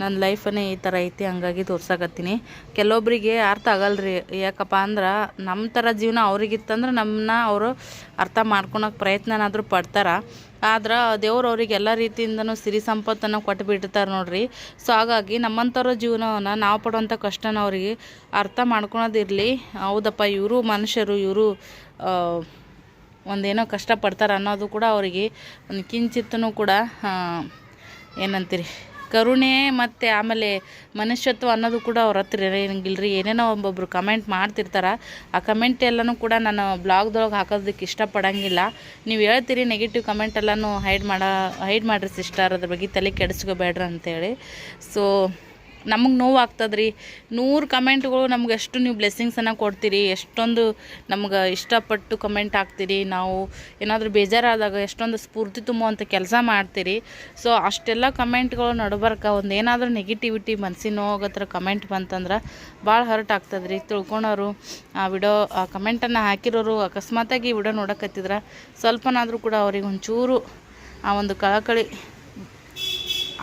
ನನ್ನ ಲೈಫನ್ನೇ ಈ ಥರ ಐತಿ, ಹಂಗಾಗಿ ತೋರ್ಸಕತ್ತೀನಿ. ಕೆಲವೊಬ್ಬರಿಗೆ ಅರ್ಥ ಆಗಲ್ರಿ, ಯಾಕಪ್ಪ ಅಂದ್ರೆ ನಮ್ಮ ಥರ ಜೀವನ ಅವ್ರಿಗಿತ್ತಂದ್ರೆ ನಮ್ಮನ್ನ ಅವರು ಅರ್ಥ ಮಾಡ್ಕೊಳಕ್ಕೆ ಪ್ರಯತ್ನನಾದರೂ ಪಡ್ತಾರೆ. ಆದ್ರೆ ದೇವ್ರು ಅವ್ರಿಗೆ ಎಲ್ಲ ರೀತಿಯಿಂದನೂ ಸಿರಿ ಸಂಪತ್ತನ್ನು ಕೊಟ್ಟು ಬಿಟ್ಟಿರ್ತಾರೆ ನೋಡ್ರಿ. ಸೊ ಹಾಗಾಗಿ ನಮ್ಮಂಥವ್ರ ಜೀವನವನ್ನು ನಾವು ಪಡುವಂಥ ಕಷ್ಟನ ಅವರಿಗೆ ಅರ್ಥ ಮಾಡ್ಕೊಳೋದಿರಲಿ. ಹೌದಪ್ಪ, ಇವರು ಮನುಷ್ಯರು, ಇವರು ಒಂದೇನೋ ಕಷ್ಟಪಡ್ತಾರೆ ಅನ್ನೋದು ಕೂಡ ಅವರಿಗೆ ಒಂದು ಕಿಂಚಿತ್ತೂ ಕೂಡ ಏನಂತೀರಿ? ಕರುಣೆ ಮತ್ತು ಆಮೇಲೆ ಮನುಷ್ಯತ್ವ ಅನ್ನೋದು ಕೂಡ ಅವ್ರ ಹತ್ರ ಇರಂಗಿಲ್ರಿ. ಏನೇನೋ ಒಬ್ಬೊಬ್ರು ಕಮೆಂಟ್ ಮಾಡ್ತಿರ್ತಾರೆ. ಆ ಕಮೆಂಟ್ ಎಲ್ಲನೂ ಕೂಡ ನಾನು ಬ್ಲಾಗ್ದೊಳಗೆ ಹಾಕೋದಕ್ಕೆ ಇಷ್ಟಪಡೋಂಗಿಲ್ಲ. ನೀವು ಹೇಳ್ತೀರಿ ನೆಗೆಟಿವ್ ಕಮೆಂಟ್ ಎಲ್ಲನೂ ಹೈಡ್ ಮಾಡೋ ಹೈಡ್ ಮಾಡಿರಿ ಸಿಸ್ಟರ್ ಅದ್ರ ಬಗ್ಗೆ ತಲೆ ಕೆಡಿಸ್ಕೋಬೇಡ್ರಿ ಅಂತೇಳಿ. ಸೊ ನಮಗೆ ನೋವು ರೀ ನೂರು ಕಮೆಂಟ್ಗಳು ನಮ್ಗೆ ಎಷ್ಟು ನೀವು ಬ್ಲೆಸ್ಸಿಂಗ್ಸನ್ನು ಕೊಡ್ತೀರಿ, ಎಷ್ಟೊಂದು ನಮ್ಗೆ ಇಷ್ಟಪಟ್ಟು ಕಮೆಂಟ್ ಹಾಕ್ತೀರಿ, ನಾವು ಏನಾದರೂ ಬೇಜಾರಾದಾಗ ಎಷ್ಟೊಂದು ಸ್ಫೂರ್ತಿ ತುಂಬುವಂಥ ಕೆಲಸ ಮಾಡ್ತೀರಿ. ಸೊ, ಅಷ್ಟೆಲ್ಲ ಕಮೆಂಟ್ಗಳು ನಡ್ಬರ್ಕ ಒಂದು ಏನಾದರೂ ನೆಗೆಟಿವಿಟಿ ಮನ್ಸಿನ ನೋವಾಗೋ ಥರ ಕಮೆಂಟ್ ಬಂತಂದ್ರೆ ಭಾಳ ಹರ್ಟ್ ಆಗ್ತದ್ರಿ. ತಿಳ್ಕೊಳೋರು, ಆ ವಿಡಿಯೋ ಆ ಕಮೆಂಟನ್ನು ಹಾಕಿರೋರು ಅಕಸ್ಮಾತಾಗಿ ವಿಡಿಯೋ ನೋಡಕತ್ತಿದ್ರೆ ಸ್ವಲ್ಪನಾದರೂ ಕೂಡ ಅವ್ರಿಗೆ ಒಂಚೂರು ಆ ಒಂದು ಕಳಕಳಿ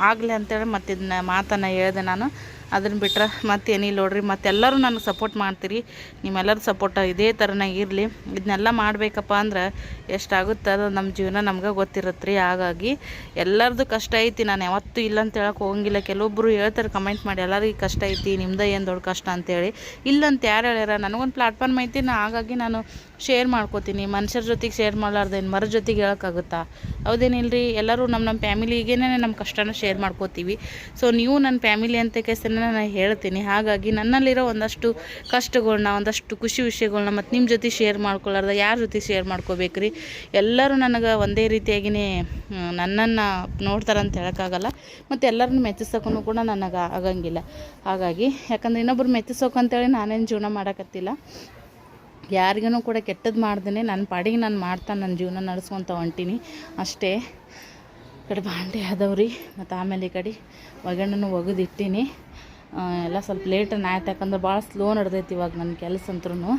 ಆಗಲಿ ಅಂತೇಳಿ ಮತ್ತು ಇದನ್ನ ಮಾತನ್ನು ಹೇಳಿದೆ ನಾನು. ಅದನ್ನು ಬಿಟ್ರೆ ಮತ್ತೇನಿಲ್ಲ ನೋಡ್ರಿ. ಮತ್ತೆಲ್ಲರೂ ನನಗೆ ಸಪೋರ್ಟ್ ಮಾಡ್ತೀರಿ. ನಿಮ್ಮೆಲ್ಲರ ಸಪೋರ್ಟ್ ಇದೇ ಥರನಾಗ ಇರಲಿ. ಇದನ್ನೆಲ್ಲ ಮಾಡಬೇಕಪ್ಪ ಅಂದ್ರೆ ಎಷ್ಟಾಗುತ್ತೆ ಅದು ನಮ್ಮ ಜೀವನ ನಮ್ಗೆ ಗೊತ್ತಿರುತ್ತೆ ರೀ ಹಾಗಾಗಿ ಎಲ್ಲರದ್ದು ಕಷ್ಟ ಐತಿ. ನಾನು ಯಾವತ್ತೂ ಇಲ್ಲ ಅಂತ ಹೇಳಕ್ಕೆ ಹೋಗಂಗಿಲ್ಲ. ಕೆಲವೊಬ್ಬರು ಹೇಳ್ತಾರೆ ಕಮೆಂಟ್ ಮಾಡಿ, ಎಲ್ಲರಿಗೆ ಕಷ್ಟ ಐತಿ, ನಿಮ್ದು ಏನು ದೊಡ್ಡ ಕಷ್ಟ ಅಂತೇಳಿ ಇಲ್ಲಂತ ಯಾರು ಹೇಳ್ಯಾರ? ನನಗೊಂದು ಪ್ಲಾಟ್ಫಾರ್ಮ್ ಐತಿ, ನಾ ಹಾಗಾಗಿ ನಾನು ಶೇರ್ ಮಾಡ್ಕೋತೀನಿ. ಮನುಷ್ಯರ ಜೊತೆಗೆ ಶೇರ್ ಮಾಡಲಾರ್ದೇನು ಮರ ಜೊತೆಗೆ ಹೇಳೋಕ್ಕಾಗುತ್ತಾ? ರೀ ಎಲ್ಲರೂ ನಮ್ಮ ನಮ್ಮ ಫ್ಯಾಮಿಲಿಗೇನೆ ನಮ್ಮ ಕಷ್ಟನ ಶೇರ್ ಮಾಡ್ಕೋತೀವಿ. ಸೊ ನೀವು ನನ್ನ ಫ್ಯಾಮಿಲಿ ಅಂತ ನಾನು ಹೇಳ್ತೀನಿ. ಹಾಗಾಗಿ ನನ್ನಲ್ಲಿರೋ ಒಂದಷ್ಟು ಕಷ್ಟಗಳನ್ನ ಒಂದಷ್ಟು ಖುಷಿ ವಿಷಯಗಳನ್ನ ಮತ್ತು ನಿಮ್ಮ ಜೊತೆ ಶೇರ್ ಮಾಡ್ಕೊಳ್ಳಾರ್ದ ಯಾರ ಜೊತೆ ಶೇರ್ ಮಾಡ್ಕೋಬೇಕ್ರಿ? ಎಲ್ಲರೂ ನನಗೆ ಒಂದೇ ರೀತಿಯಾಗಿಯೇ ನನ್ನನ್ನು ನೋಡ್ತಾರಂತ ಹೇಳೋಕ್ಕಾಗಲ್ಲ. ಮತ್ತು ಎಲ್ಲರನ್ನು ಮೆಚ್ಚಿಸೋಕ್ಕೂ ಕೂಡ ನನಗೆ ಆಗಂಗಿಲ್ಲ. ಹಾಗಾಗಿ ಯಾಕಂದ್ರೆ ಇನ್ನೊಬ್ರು ಮೆಚ್ಚಿಸೋಕಂತೇಳಿ ನಾನೇನು ಜೀವನ ಮಾಡೋಕತ್ತಿಲ್ಲ. ಯಾರಿಗೂ ಕೂಡ ಕೆಟ್ಟದ್ದು ಮಾಡ್ದೇ ನನ್ನ ಪಾಡಿಗೆ ನಾನು ಮಾಡ್ತಾ ನನ್ನ ಜೀವನ ನಡೆಸ್ಕೊತ ಹೊಂಟೀನಿ. ಅಷ್ಟೇ. ಕಡೆ ಬಾಂಡೆ ಆದವ್ರಿ. ಮತ್ತು ಆಮೇಲೆ ಈ ಕಡೆ ಒಗ್ಗರಣೆನೂ ಒಗೆದಿಟ್ಟೀನಿ. ಎಲ್ಲ ಸ್ವಲ್ಪ ಲೇಟ್ ಆಯ್ತು. ಯಾಕಂದ್ರೆ ಭಾಳ ಸ್ಲೋ ನಡೆದೈತಿ ಇವಾಗ ನನ್ನ ಕೆಲಸ ಅಂತೂ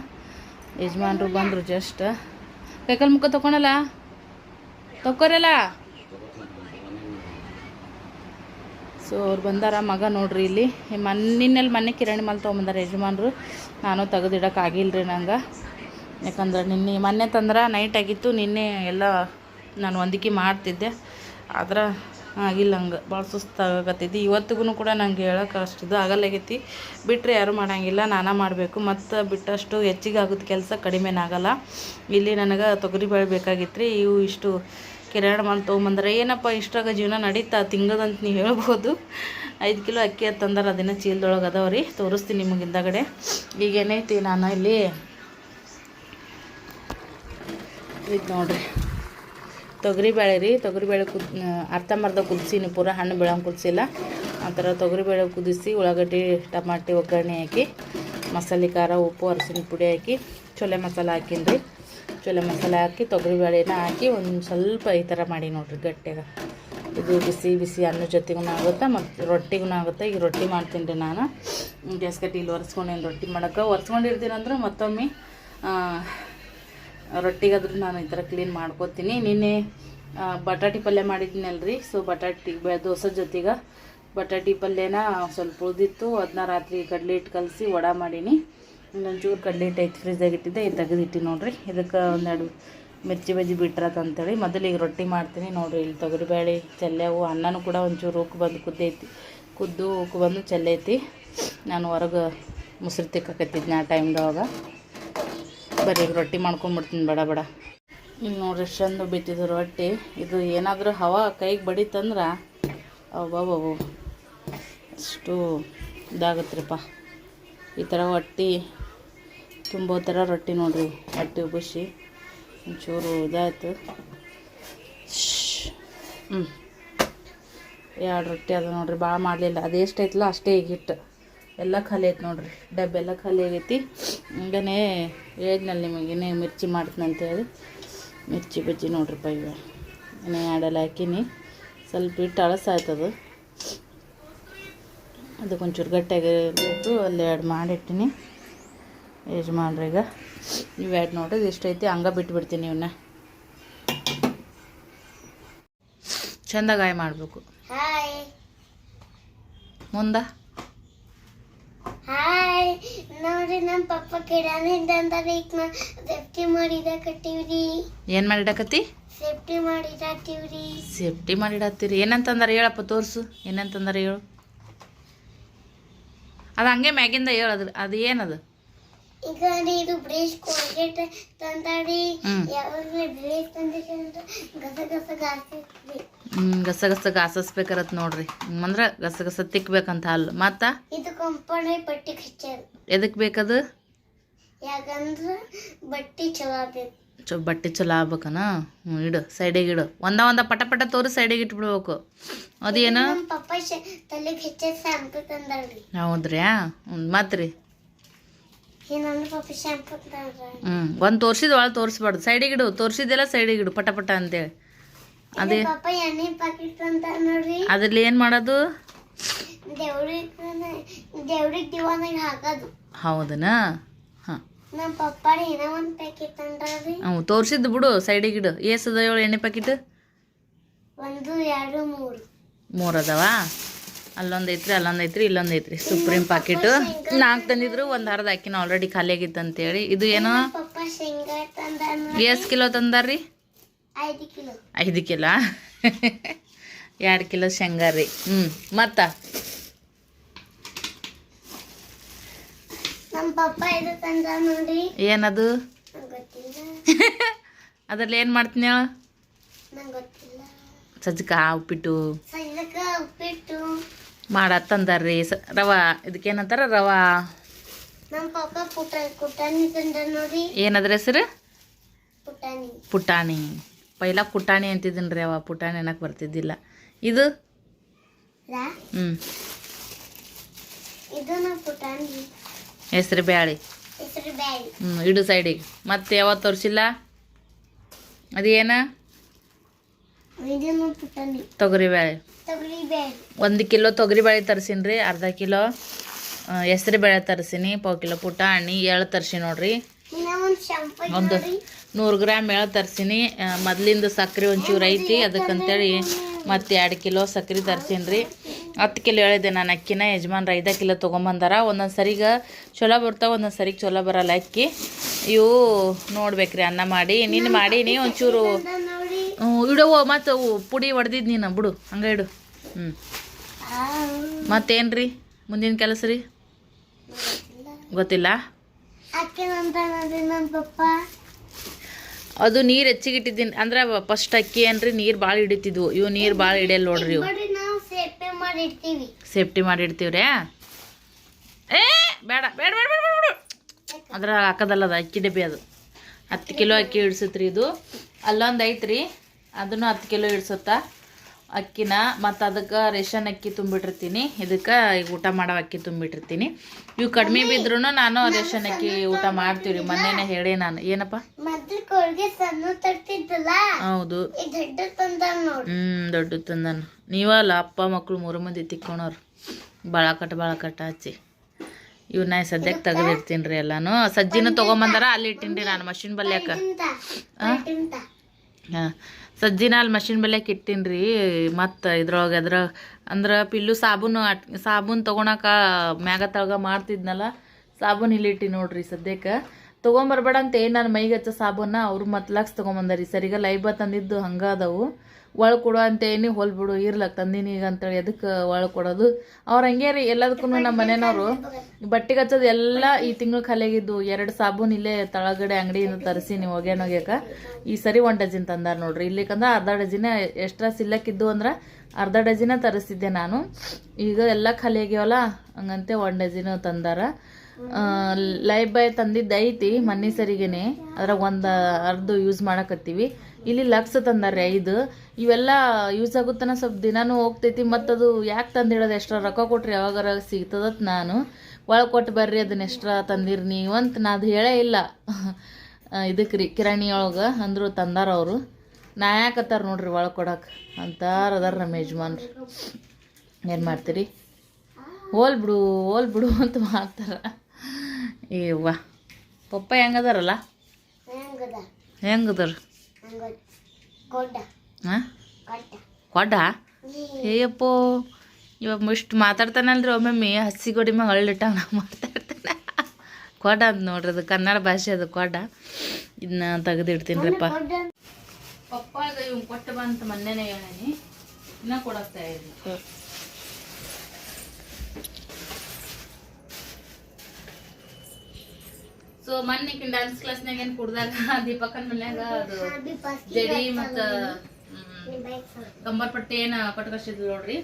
ಯಜಮಾನ್ರು ಬಂದರು ಜಸ್ಟ್ ಕೈಕಲ್ ಮುಖ ತೊಗೊಳಲ್ಲ ತೊಕೊರಲ್ಲ ಸೊ ಅವ್ರು ಬಂದಾರ ಮಗ ನೋಡ್ರಿ ಇಲ್ಲಿ. ಮಣ್ಣಿನಲ್ಲಿ ಮೊನ್ನೆ ಕಿರಾಣಿ ಮಾಲ್ ತೊಗೊಂಬಂದಾರ ಯಜಮಾನ್ರು. ನಾನು ತೆಗೆದಿಡಕ್ಕೆ ಆಗಿಲ್ಲ ರೀ ನಂಗೆ. ಯಾಕಂದ್ರೆ ನಿನ್ನೆ, ಮೊನ್ನೆ ತಂದ್ರೆ ನೈಟ್ ಆಗಿತ್ತು. ನಿನ್ನೆ ಎಲ್ಲ ನಾನು ಹೊಂದಿಕೆ ಮಾಡ್ತಿದ್ದೆ. ಆದ್ರೆ ಆಗಿಲ್ಲ ಹಂಗೆ. ಭಾಳ ಸುಸ್ತಾಗತ್ತೈತಿ ಇವತ್ತಿಗೂ ಕೂಡ ನಂಗೆ ಹೇಳೋಕೆ ಅಷ್ಟು ಇದು ಆಗಲ್ಲಾಗೈತಿ. ಬಿಟ್ಟರೆ ಯಾರು ಮಾಡೋಂಗಿಲ್ಲ, ನಾನೇ ಮಾಡಬೇಕು. ಮತ್ತು ಬಿಟ್ಟಷ್ಟು ಹೆಚ್ಚಿಗೆ ಆಗುತ್ತೆ ಕೆಲಸ ಕಡಿಮೆನಾಗಲ್ಲ ಇಲ್ಲಿ ನನಗೆ ತೊಗರಿ ಬೇಳೆ ಬೇಕಾಗಿತ್ತು ರೀ ಇವು ಇಷ್ಟು ಕಿರಾಣ ಮಾಲ್ ತೊಗೊಂಬಂದ್ರೆ ಏನಪ್ಪ ಇಷ್ಟಾಗ ಜೀವನ ನಡೀತಾ ತಿಂಗದಂತ ನೀವು ಹೇಳ್ಬೋದು. ಐದು ಕಿಲೋ ಅಕ್ಕಿ ತಂದಾರ ಅದನ್ನು ಚೀಲದೊಳಗೆ ಅದಾವ ರೀ ತೋರಿಸ್ತೀನಿ ನಿಮಗೆ ಹಿಂದಗಡೆ. ಈಗ ಏನೈತಿ ನಾನು ಇಲ್ಲಿ, ಇದು ನೋಡ್ರಿ. ತೊಗರಿ ಬೇಳೆ ರೀ. ತೊಗರಿ ಬೇಳೆ ಕುದ್ ಅರ್ಧಂಬರ್ಧ ಕುದಿಸಿನಿ ಪೂರ ಹಣ್ಣು ಬೀಳಂಗೆ ಕುದಿಸಿಲ್ಲ. ಆ ಥರ ತೊಗರಿಬೇಳೆ ಕುದಿಸಿ ಉಳ್ಳಾಗಡ್ಡಿ, ಟಮಾಟಿ, ಒಗ್ಗರಣೆ ಹಾಕಿ, ಮಸಾಲೆ ಖಾರ, ಉಪ್ಪು ಅರಿಶಿನ ಪುಡಿ ಹಾಕಿ ಚೊಲೆ ಮಸಾಲೆ ರೀ. ಚೊಲೆ ಮಸಾಲೆ ಹಾಕಿ ತೊಗರಿಬೇಳೆನ ಹಾಕಿ ಒಂದು ಸ್ವಲ್ಪ ಈ ಥರ ಮಾಡಿ ನೋಡಿರಿ ಗಟ್ಟಿಯಾಗ. ಇದು ಬಿಸಿ ಬಿಸಿ ಅನ್ನ ಜೊತೆಗೂ ಆಗುತ್ತೆ ಮತ್ತು ರೊಟ್ಟಿಗೂ ಆಗುತ್ತೆ. ಈಗ ರೊಟ್ಟಿ ಮಾಡ್ತೀನಿ ರೀ ನಾನು. ಗ್ಯಾಸ್ ಕಟ್ಟಿ ಇಲ್ಲಿ ಒರೆಸ್ಕೊಂಡೇನು ರೊಟ್ಟಿ ಮಾಡೋಕ್ಕೆ. ಒರೆಸ್ಕೊಂಡಿರ್ತೀನಂದ್ರೆ ಮತ್ತೊಮ್ಮೆ ರೊಟ್ಟಿಗಾದ್ರೂ ನಾನು ಈ ಥರ ಕ್ಲೀನ್ ಮಾಡ್ಕೊತೀನಿ. ನಿನ್ನೆ ಬಟಾಟಿ ಪಲ್ಯ ಮಾಡಿದ್ನಲ್ರಿ. ಸೊ ಬಟಾಟಿ ದೋಸೆ ಜೊತೆಗೆ ಬಟಾಟಿ ಪಲ್ಯನ ಸ್ವಲ್ಪ ಉಳಿದಿತ್ತು. ಅದನ್ನ ರಾತ್ರಿ ಕಡಲೆ ಹಿಟ್ಟು ಕಲಸಿ ವಡ ಮಾಡೀನಿ. ಇನ್ನೊಂಚೂರು ಕಡಲೆ ಹಿಟ್ಟು ಐತೆ ಫ್ರಿಜ್ದಾಗ ಇಟ್ಟಿದ್ದೆ. ಇದು ತೆಗೆದಿಟ್ಟು ನೋಡಿರಿ. ಇದಕ್ಕೆ ಒಂದೆರಡು ಮಿರ್ಚಿ ಬಜ್ಜಿ ಬಿಟ್ರತ್ ಅಂತೇಳಿ ಮೊದಲು ಈಗ ರೊಟ್ಟಿ ಮಾಡ್ತೀನಿ. ನೋಡಿರಿ, ಇಲ್ಲಿ ತೊಗರಿಬೇಳೆ, ಚೆಲ್ಲೆವು, ಅನ್ನನೂ ಕೂಡ ಒಂಚೂರು ಉಕ್ಕು ಬಂದು ಕುದ್ದೈತಿ. ಕುದ್ದು ಉಕ್ಕು ಬಂದು ಚೆಲ್ಲೈತಿ. ನಾನು ಹೊರಗೆ ಮುಸ್ರಿ ತಿಕ್ಕಕತ್ತಿದ್ನಿ ಆ ಟೈಮ್ದೊಳಗೆ ಬರೀ ರೊಟ್ಟಿ ಮಾಡ್ಕೊಂಬಿಡ್ತೀನಿ ಬೇಡ ಬೇಡ. ಇಲ್ಲಿ ನೋಡ್ರಿ ಚಂದ ಬಿತ್ತಿದ್ದು ರೊಟ್ಟಿ. ಇದು ಏನಾದರೂ ಹವಾ ಕೈಗೆ ಬಡಿತಂದ್ರೆ ಅವು ಅಷ್ಟು ಇದಾಗತ್ರಿಪ್ಪ. ಈ ಥರ ಹೊಟ್ಟಿ ತುಂಬೋ ಥರ ರೊಟ್ಟಿ ನೋಡ್ರಿ, ಹೊಟ್ಟಿ ಉಬ್ಬಿಸಿ. ಒಂಚೂರು ಇದಾಯಿತು. ಹ್ಞೂ ಎರಡು ರೊಟ್ಟಿ ಅದ ನೋಡ್ರಿ ಭಾಳ ಮಾಡಲಿಲ್ಲ. ಅದೆಷ್ಟೈತಲ್ಲ ಅಷ್ಟೇ ಈಗಿಟ್ಟು ಎಲ್ಲ ಖಾಲಿ ಐತೆ ನೋಡ್ರಿ ಡಬ್ಬೆಲ್ಲ ಖಾಲಿ ಆಗೈತಿ. ಹಿಂಗನೇ ಹೇಳಿದ್ನಲ್ಲ ನಿಮಗೆ ಇನ್ನೇ ಮಿರ್ಚಿ ಮಾಡ್ತೀನಿ ಅಂತೇಳಿ ಮಿರ್ಚಿ ಬಜ್ಜಿ ನೋಡ್ರಿ ಇವ. ಇನ್ನೇ ಆಡಲ್ಲ ಹಾಕೀನಿ. ಸ್ವಲ್ಪ ಹಿಟ್ಟು ಅಳಸಾಯ್ತದು ಅದಕ್ಕೆ ಒಂಚೂರು ಗಟ್ಟಿಯಾಗಿರ್ಬೇಕು ಅಲ್ಲಿ ಎರಡು ಮಾಡಿಟ್ಟಿನಿ. ಈಗ. ನೀವು ಎರಡು ನೋಡ್ರಿ ಇಷ್ಟೈತಿ ಹಂಗೆ ಬಿಟ್ಬಿಡ್ತೀನಿ ಇವನ್ನ ಚಂದ ಗಾಯ ಮಾಡಬೇಕು. ಮುಂದೆ? ಹಾಯ್ ನೋಡ್ರಿ ನಮ್ಮ ಪಪ್ಪ ಕಿಡಾನಿಂದ ಅಂದ್ರೆ ಈಗ ನಾ ಸೇಫ್ಟಿ ಮಾಡಿದ ಕಟ್ಟಿವ್ರಿ ಏನು ಮಾಡಿಡಕತ್ತಿ ಸೇಫ್ಟಿ ಮಾಡಿದಾಟಿವ್ರಿ ಸೇಫ್ಟಿ ಮಾಡಿಡತ್ತೀರಿ ಏನಂತಂದ್ರೆ ಹೇಳಪ್ಪ ತೋರಿಸು. ಏನಂತಂದ್ರೆ ಹೇಳು. ಅದು ಹಂಗೆ ಮ್ಯಾಗಿಂದ ಹೇಳು ಅದು ಅದು ಏನದು? ಬ್ರೇಷ್ ಕೋಲ್ಗೇಟ್ ತಂದಾಡಿ ಹ್ಮ್. ಯಾವಾಗಲೇ ಬ್ರೇಷ್ ತಂದಿದ್ರೆ ಗಸ ಗಸ ಗಾಸಿದ್ವಿ ಹ್ಮ್, ಗಸ ಗಸ ಗಾಸಸ್ಬೇಕರತ್ ನೋಡ್ರಿ. ಅಂದ್ರ ಗಸಗಸ ಗಸ ತಿಕ್ಬೇಕಂತ ಅಲ್ಲ. ಮತ್ತ? ಇದು ಕಂಪನಿ ಬಟ್ಟಿ ಎದಕ್ ಎದಕ್ಕೆ ಬೇಕದು? ಯಾಕಂದ್ರ ಬಟ್ಟಿ ಚಲೋ ಆಗ್ಬೇಕು ಚೊ ಬಟ್ಟೆ ಚಲೋ ಆಗ್ಬೇಕನ ಹ್ಞೂ ಇಡು ಸೈಡಿಗೆ ಇಡು. ಒಂದ ಒಂದ ಪಟ ಪಟ ತೋರಿ ಸೈಡಿಗೆ ಇಟ್ಬಿಡ್ಬೇಕು. ಅದೇನು? ಪಪ್ಪ ತಲೆಗೆ ಹೆಚ್ಚ ಶಾಂಪು ತಂದಾಳ್ರಿ. ಹೌದ್ರಿ ಹ್ಞೂ ಮತ್ತೆ ರೀ ಈ ನನ್ನ ಪಪ್ಪ ಶಾಂಪು ತಂದಾಳ್ರಿ ಹ್ಞೂ ಒಂದು ತೋರಿಸಿದ ಒಳಗೆ ತೋರಿಸ್ಬಾರ್ದು. ಸೈಡಿಗೆ ಇಡು ತೋರಿಸಿದ್ದೆಲ್ಲ ಸೈಡಿಗೆ ಇಡು ಪಟ ಪಟ ಅಂತೇಳಿ. ಅದೇ ಅದ್ರಲ್ಲಿ ಏನು ಮಾಡೋದು? ಹೌದನ? ಹಾಂ. ಹ್ಞೂ ತೋರಿಸಿದ್ದು ಬಿಡು ಸೈಡಿಗೆ ಇಡು ಏಸದ ಏಳು ಎಣ್ಣೆ ಪ್ಯಾಕೆಟ್ ಒಂದು ಎರಡು ಮೂರು. ಮೂರು ಅದಾವ? ಅಲ್ಲೊಂದು ಐತ್ರಿ ಅಲ್ಲೊಂದು ಐತ್ರಿ ಇಲ್ಲೊಂದು ಐತ್ರಿ. ಸುಪ್ರೀಂ ಪಾಕೆಟು ನಾಲ್ಕು ತಂದಿದ್ರು ಒಂದು ಅರ್ಧ ಹಾಕಿನ ಆಲ್ರೆಡಿ ಖಾಲಿ ಆಗಿತ್ತು ಅಂತೇಳಿ. ಇದು ಏನೋ? ಎಷ್ಟು ಕಿಲೋ ತಂದಾರ್ರಿ? ಐದು ಕಿಲೋ. ಎರಡು ಕಿಲೋ ಶೇಂಗಾ ರೀ. ಹ್ಞೂ ಮತ್ತ? ಏನದು? ಅದ್ರಲ್ಲಿ ಏನು ಮಾಡ್ತೀನಿ ಹೇಳು ಸಜ್ಜಕ ಉಪ್ಪಿಟ್ಟು. ಸಜ್ಜಕ ಉಪ್ಪಿಟ್ಟು. ಮಾಡ ತಂದಾರ್ರಿ ಸ ರವಾ ಇದಕ್ಕೇನಂತಾರ? ರವಾ. ನಮ್ಮ ಪಾಪ ಪುಟ ಪುಟಾಣಿ ತಂದ ನೋಡಿ. ಏನದ್ರ ಹೆಸರು? ಪುಟಾಣಿ. ಪುಟಾಣಿ. ಪೈಲ ಪುಟಾಣಿ ಅಂತಿದ್ದೀನಿ ರೀ ಅವ. ಪುಟಾಣಿ ಅನ್ನಕ್ಕೆ ಬರ್ತಿದ್ದಿಲ್ಲ. ಇದು? ಹ್ಞೂ ಇದು ಪುಟಾಣಿ. ಹೆಸ್ರು ಬ್ಯಾಳಿ. ಹೆಸರು ಬ್ಯಾಳಿ. ಹ್ಞೂ ಇಡು ಸೈಡಿಗೆ. ಮತ್ತೆ ಯಾವತ್ತು ತೋರಿಸಿಲ್ಲ? ಅದೇನ? ಇದು ನಮ್ಮ ಪುಟಾಣಿ ತೊಗರಿ ಬೇಳೆ ತೊಗರಿ ಬ್ಯಾಳಿ ಒಂದು ಕಿಲೋ ತೊಗರಿ ಬೇಳೆ ತರ್ಸೀನಿ ರೀ ಅರ್ಧ ಕಿಲೋ ಹೆಸರು ಬೇಳೆ ತರಿಸೀನಿ ಪಾವು ಕಿಲೋ ಪುಟಾಣಿ ಎಳ್ಳು ತರಿಸಿ ನೋಡ್ರಿ. ಒಂದು ನೂರು ಗ್ರಾಮ್ ಎಳ್ಳು ತರಿಸೀನಿ ಮೊದಲಿಂದ ಸಕ್ಕರೆ ಒಂಚೂರು ಐತಿ ಅದಕ್ಕಂತೇಳಿ ಮತ್ತೆ ಎರಡು ಕಿಲೋ ಸಕ್ಕರೆ ತರ್ಸೀನಿ ರೀ ಹತ್ತು ಕಿಲೋ ಹೇಳಿದೆ ನಾನು ಅಕ್ಕಿನ ಯಜಮಾನ್ರು ಐದು ಕಿಲೋ ತೊಗೊಂಬಂದಾರ. ಒಂದೊಂದು ಸರಿಗ ಚಲೋ ಬರ್ತಾವೆ ಒಂದೊಂದು ಸರಿಗೆ ಚಲೋ ಬರಲ್ಲ ಅಕ್ಕಿ. ಇವು ನೋಡ್ಬೇಕ್ರಿ ಅನ್ನ ಮಾಡಿ ನೀನು ಮಾಡೀನಿ ಒಂಚೂರು ಹ್ಞೂ ಮತ್ತೆ ಮತ್ತು ಪುಡಿ ಹೊಡೆದಿದ್ದು ನೀನು ಬಿಡು ಹಂಗೆ ಇಡು. ಹ್ಞೂ ಮತ್ತೇನ್ರಿ? ಮತ್ತೇನು ರೀ ಮುಂದಿನ ಕೆಲಸ ರೀ? ಗೊತ್ತಿಲ್ಲ? ಅದು ನೀರು ಹೆಚ್ಚಿಗೆ ಇಟ್ಟಿದ್ದೀನಿ ಅಂದ್ರೆ ಫಸ್ಟ್ ಅಕ್ಕಿ ಏನ್ರಿ ನೀರು ಭಾಳ ಹಿಡಿತಿದ್ವು. ಇವು ನೀರು ಭಾಳ ಹಿಡಿಯಲ್ಲ ನೋಡ್ರಿ ಇವು. ಸೇಫ್ಟಿ ಮಾಡಿ ಇಡ್ತೀವ್ರಿ ಏ ಬೇಡ ಬೇಡ ಬೇಡ ಬೇಡ ಬೇಡ ಅದ್ರ ಹಾಕೋದಲ್ಲ ಅದು ಅಕ್ಕಿ ಡಬ್ಬಿ ಅದು. ಹತ್ತು ಕಿಲೋ ಅಕ್ಕಿ ಇಡ್ಸತ್ರಿ ಇದು. ಅಲ್ಲೊಂದು ಐತ್ರಿ. ಅದನ್ನು ಹತ್ತು ಕಿಲೋ ಇಡ್ಸುತ್ತಾ ಅಕ್ಕಿನ ಮತ್ತು ಅದಕ್ಕೆ ರೇಷನ್ ಅಕ್ಕಿ ತುಂಬಿಟ್ಟಿರ್ತೀನಿ. ಇದಕ್ಕೆ ಈಗ ಊಟ ಮಾಡೋ ಅಕ್ಕಿ ತುಂಬಿಟ್ಟಿರ್ತೀನಿ. ಇವು ಕಡಿಮೆ ಬಿದ್ರೂ ನಾನು ರೇಷನ್ ಅಕ್ಕಿ ಊಟ ಮಾಡ್ತೀವಿ ಮೊನ್ನೆನೆ ಹೇಳಿ ನಾನು. ಏನಪ್ಪ? ಹೌದು. ದೊಡ್ಡ ಹ್ಞೂ ದೊಡ್ಡ ತಂದನು. ನೀವಲ್ಲ ಅಪ್ಪ ಮಕ್ಕಳು ಮೂರು ಮಂದಿ ತಿಕ್ಕೊಳೋರು. ಭಾಳ ಕಟ್ಟ ಹಚ್ಚಿ ಇವನ್ನ ಸದ್ಯಕ್ಕೆ ತೆಗೆದಿರ್ತೀನಿ ರೀ ಎಲ್ಲಾನು. ಸಜ್ಜಿನ ತೊಗೊಂಬಂದಾರ ಅಲ್ಲಿ ಇಟ್ಟಿನಿ ನಾನು ಮಷಿನ್ ಬಲ್ಯಾಕ. ಹಾಂ. ಸಜ್ಜಿನ ಅಲ್ಲಿ ಮಷಿನ್ ಬಲ್ಯಾಕ ಇಟ್ಟಿನಿ ರೀ ಮತ್ತು ಇದ್ರೊಳಗೆ ಅದ್ರ, ಅಂದ್ರೆ ಪಿಲ್ಲು ಸಾಬೂನು ಅಟ್, ಸಾಬೂನು ತೊಗೊಳಕ ಮ್ಯಾಗ ತಳಗ ಮಾಡ್ತಿದ್ನಲ್ಲ, ಸಾಬೂನು ಇಲ್ಲಿ ಇಟ್ಟಿ ನೋಡ್ರಿ ಸದ್ಯಕ್ಕೆ ತೊಗೊಂಬರ್ಬೇಡ ಅಂತ ಏನು ನಾನು ಮೈಗೆ ಹಚ್ಚೋ ಸಾಬೂನ, ಅವ್ರು ಮತ್ತು ಲಕ್ಸ್ ತೊಗೊಂಬಂದಾರಿ. ಸರಿಗ ಲೈಬ ತಂದಿದ್ದು ಹಂಗೆ ಅದಾವು. ಒಳಗೆ ಕೊಡು ಅಂತ ಏನಿ ಇರ್ಲಕ್ಕ ತಂದಿನಿ ಈಗ ಅಂತೇಳಿ ಎದಕ್ಕೆ ಒಳಗೆ ಕೊಡೋದು? ಅವ್ರು ಹಂಗೆ ರೀ ಎಲ್ಲದಕ್ಕೂ ನಮ್ಮ ಮನೆಯವರು ಬಟ್ಟೆಗೆ ಹಚ್ಚೋದು ಎಲ್ಲ ಈ ತಿಂಗಳು ಖಾಲಿಯಾಗಿದ್ದು, ಎರಡು ಸಾಬೂನು ಇಲ್ಲೇ ತಳಗಡೆ ಅಂಗಡಿಯಿಂದ ತರಿಸಿ ನೀವು ಒಗ್ಯಾನೊಗ್ಯಾಕ ಈ ಸರಿ ಒಂದು ಡಜನ್ ತಂದಾರ ನೋಡ್ರಿ. ಇಲ್ಲಿಕಂದ್ರೆ ಅರ್ಧ ಡಜಿನ ಎಕ್ಸ್ಟ್ರಾ ಸಿಲ್ಲಕ್ಕಿದ್ದು ಅಂದ್ರೆ ಅರ್ಧ ಡಜಿನ ತರಿಸಿದ್ದೆ ನಾನು. ಈಗ ಎಲ್ಲ ಖಾಲಿ ಹಂಗಂತೆ ಒನ್ ಡಜಿನ ತಂದಾರ. ಲೈಫ್ ಬಾಯ್ ತಂದಿದ್ದು ಐತಿ ಮನ್ನಿ ಸರಿಗೇನೆ. ಅದ್ರಾಗ ಒಂದು ಅರ್ಧ ಯೂಸ್ ಮಾಡಕತ್ತೀವಿ. ಇಲ್ಲಿ ಲಕ್ಸ್ ತಂದಾರೆ ಐದು. ಇವೆಲ್ಲ ಯೂಸ್ ಆಗುತ್ತಾನ ಸ್ವಲ್ಪ ದಿನಾನು ಹೋಗ್ತೈತಿ ಅದು ಯಾಕೆ ತಂದಿಡೋದು ಎಕ್ಸ್ಟ್ರಾ ರೊಕ್ಕ ಕೊಟ್ರಿ ಯಾವಾಗಾರ ಸಿಗ್ತದತ್ ನಾನು. ಒಳಗೆ ಕೊಟ್ಟು ಬರ್ರಿ ಅದನ್ನ ಎಕ್ಸ್ಟ್ರಾ ತಂದಿರಿ ನೀವು ಅಂತ ನಾ ಅದು ಹೇಳೇ ಇಲ್ಲ. ಇದಕ್ಕೆ ರೀ ಕಿರಾಣಿ ಒಳಗೆ ಅಂದರು ತಂದಾರ ಅವರು. ನಾ ಯಾಕತ್ತಾರ ನೋಡ್ರಿ ಒಳಗೆ ಕೊಡಕ್ಕೆ ಅಂತಾರ ಅದಾರ ನಮ್ಮ ಯಜಮಾನ್ರು. ಏನು ಮಾಡ್ತೀರಿ? ಹೋಲ್ ಬಿಡು ಹೋಲ್ ಬಿಡು ಅಂತ ಮಾಡ್ತಾರ. ಏವ್ವ. ಪಪ್ಪ ಹೆಂಗದಾರಲ್ಲ? ಹೆಂಗದ? ಹೆಂಗದಾರ? ಹಂಗ ಕೊಡ್ಡ? ಕೊಡ್ಡ ಏಯಪ್ಪೋ ಇವಾಗ ಇಷ್ಟು ಮಾತಾಡ್ತಾನಲ್ರಿ ಒಮ್ಮೊಮ್ಮೆ ಹಸಿ ಗೋಡಿ ಮ್ಯಾಗ ಅಳ್ಳಿಟ್ಟ ನಾ ಮಾತಾಡ್ತಾನೆ. ಕೊಡ ಅಂತ ನೋಡ್ರಿ ಅದು ಕನ್ನಡ ಭಾಷೆ ಅದು ಕೊಡ ಇದನ್ನ ತೆಗೆದಿಡ್ತೀನಿರಪ್ಪ. ಪಪ್ಪಾಗ ಇವ್ ಕೊಟ್ಟು ಬಂತ ಮೊನ್ನೆನೇ ಹೇಳೀನಿ. ಇನ್ನ ಕೊಡಕ್ತಾ ಸೊ ಮೊನ್ನೆ ಡ್ಯಾನ್ಸ್ ಕ್ಲಾಸ್ನಾಗ ಏನು ಕುಡ್ದಾಗ ದೀಪಕನ ಮನ್ಯಾಗ ಅದು ಜಡಿ ಮತ್ತ ಕಂಬರ್ ಪಟ್ಟಿ ಏನ ಕಟ್ಕಸಿದ್ವಿ ನೋಡ್ರಿ.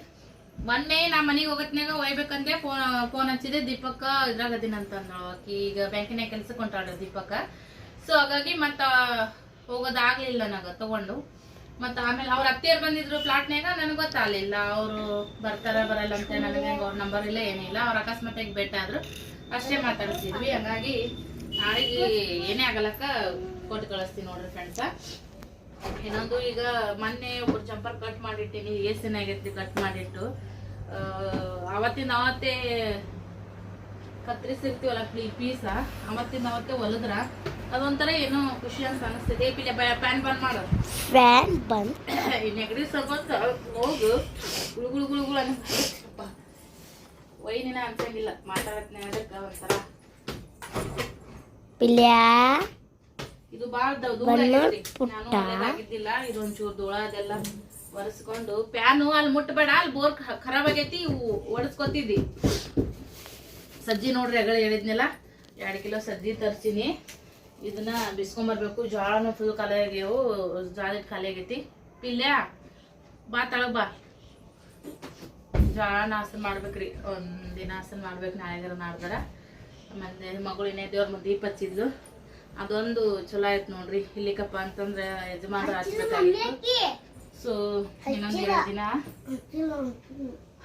ಮೊನ್ನೆ ನಾ ಮನೆಗೆ ಹೋಗತ್ನಾಗ ಒಯ್ಬೇಕಂದ್ರೆ ಫೋನ್ ಫೋನ್ ಹಚ್ಚಿದೆ, ದೀಪಕ್ಕ ಇದ್ರಾಗ ಅದಿನ ಅಂತ ಆಕಿ. ಈಗ ಬ್ಯಾಂಕಿನಾಗ ಕೆಲ್ಸಕ್ಕೆ ಹೊಂಟಾಡ್ರಿ ದೀಪಕ್ಕ. ಸೊ ಹಾಗಾಗಿ ಮತ್ತ ಹೋಗೋದಾಗ್ಲಿಲ್ಲ ನನಗ, ತಗೊಂಡು. ಮತ್ತ ಆಮೇಲೆ ಅವ್ರ ಅತ್ತಿಯರ್ ಬಂದಿದ್ರು ಪ್ಲಾಟ್ನ್ಯಾಗ, ನನಗೆ ಗೊತ್ತಾಗ್ಲಿಲ್ಲ. ಅವರು ಬರ್ತಾರ, ಬರಲ್ಲ ಅಂತ ನನಗೆ ಅವ್ರ ನಂಬರ್ ಇಲ್ಲ, ಏನಿಲ್ಲ. ಅವ್ರ ಅಕಸ್ಮಾತಾಗಿ ಬೆಟ್ಟ ಆದ್ರು. ಅಷ್ಟೇ ಮಾತಾಡ್ತಿದ್ವಿ. ಹಂಗಾಗಿ ನಾಳೆಗೆ ಏನೇ ಆಗಲಕ್ಕ ಕೊಟ್ಟು ಕಳಿಸ್ತೀನಿ ನೋಡ್ರಿ ಫ್ರೆಂಡ್ಸ ಇನ್ನೊಂದು ಈಗ ಮೊನ್ನೆ ಒಬ್ರು ಚಂಪರ್ ಕಟ್ ಮಾಡಿಟ್ಟಿನಿ ಏಸಿನ ಆಗೈತಿ ಕಟ್ ಮಾಡಿಟ್ಟು. ಅವತ್ತಿನ ಅವತ್ತೇ ಕತ್ತರಿಸಿರ್ತೀವಲ್ಲ ಪ್ಲೀ ಪೀಸ ಅವತ್ತಿನ ಅವತ್ತೇ ಹೊಲದ್ರ. ಅದೊಂಥರ ಏನೋ ಖುಷಿ ಅಂತ ಅನಿಸ್ತದೆ. ಪಿಲೆ ಪ್ಯಾನ್ ಬಂದ್ ಮಾಡು. ಫ್ಯಾನ್ ಬಂದ್? ನೆಗಡಿ ಸ್ವಲ್ಪ ಹೋಗು. ಗುಳುಗುಳು ಗುಳುಗುಳು ಅನಿಸ್ತಪ್ಪ ವೈನಿನ ಅನ್ಸಂಗಿಲ್ಲ. ಮಾತಾಡತ್ನಾಗ ಒಂಥರ. ಪಿಲ್ಯಾ? ಇದು ಬಾಳ ದ- ಇದೊಂಚೂರ್ ಧೂಳ ಅದೆಲ್ಲ ಒರೆಸ್ಕೊಂಡು. ಪ್ಯಾನು ಅಲ್ಲಿ ಮುಟ್ಟಬೇಡ ಅಲ್ಲಿ ಬೋರ್ ಖರಾಬ್ ಆಗೈತಿ ಒಡಸ್ಕೊತಿದ್ದಿ. ಸಜ್ಜಿ ನೋಡ್ರಿ ಅಗಳ ಹೇಳಿದ್ನಲ್ಲ ಎರಡು ಕಿಲೋ ಸಜ್ಜಿ ತರ್ಸಿನಿ. ಇದನ್ನ ಬಿಸ್ಕೊಂಬರ್ಬೇಕು ಜ್ವಾಳನು ಫುಲ್ ಖಾಲಿ ಆಗ್ಯಾವು ಜ್ವಾಳ ಖಾಲಿ ಆಗೈತಿ. ಪಿಲ್ಯ ಬಾ ತಳಗ್ ಬಾ. ಜ್ವಾಳ ನಾಸನ್ ಮಾಡ್ಬೇಕ್ರಿ ಒಂದಿನ ಹಾಸನ್ ಮಾಡ್ಬೇಕು ನಾಳೆಗಾರ ನಾಡ್ದಾರ ಆಮೇಲೆ ಮಗಳಿನೇ ದೇವ್ರ ಮುಂದೆ ದೀಪ ಹಚ್ಚಿದ್ಲು. ಅದೊಂದು ಚಲೋ ಆಯ್ತು ನೋಡ್ರಿ. ಇಲ್ಲಿಕಪ್ಪ ಅಂತಂದ್ರೆ ಯಜಮಾನ್ರು ಹಚ್ಬೇಕಾಗಿತ್ತು ಸೊ ಇನ್ನೊಂದು ಎರಡು ದಿನ.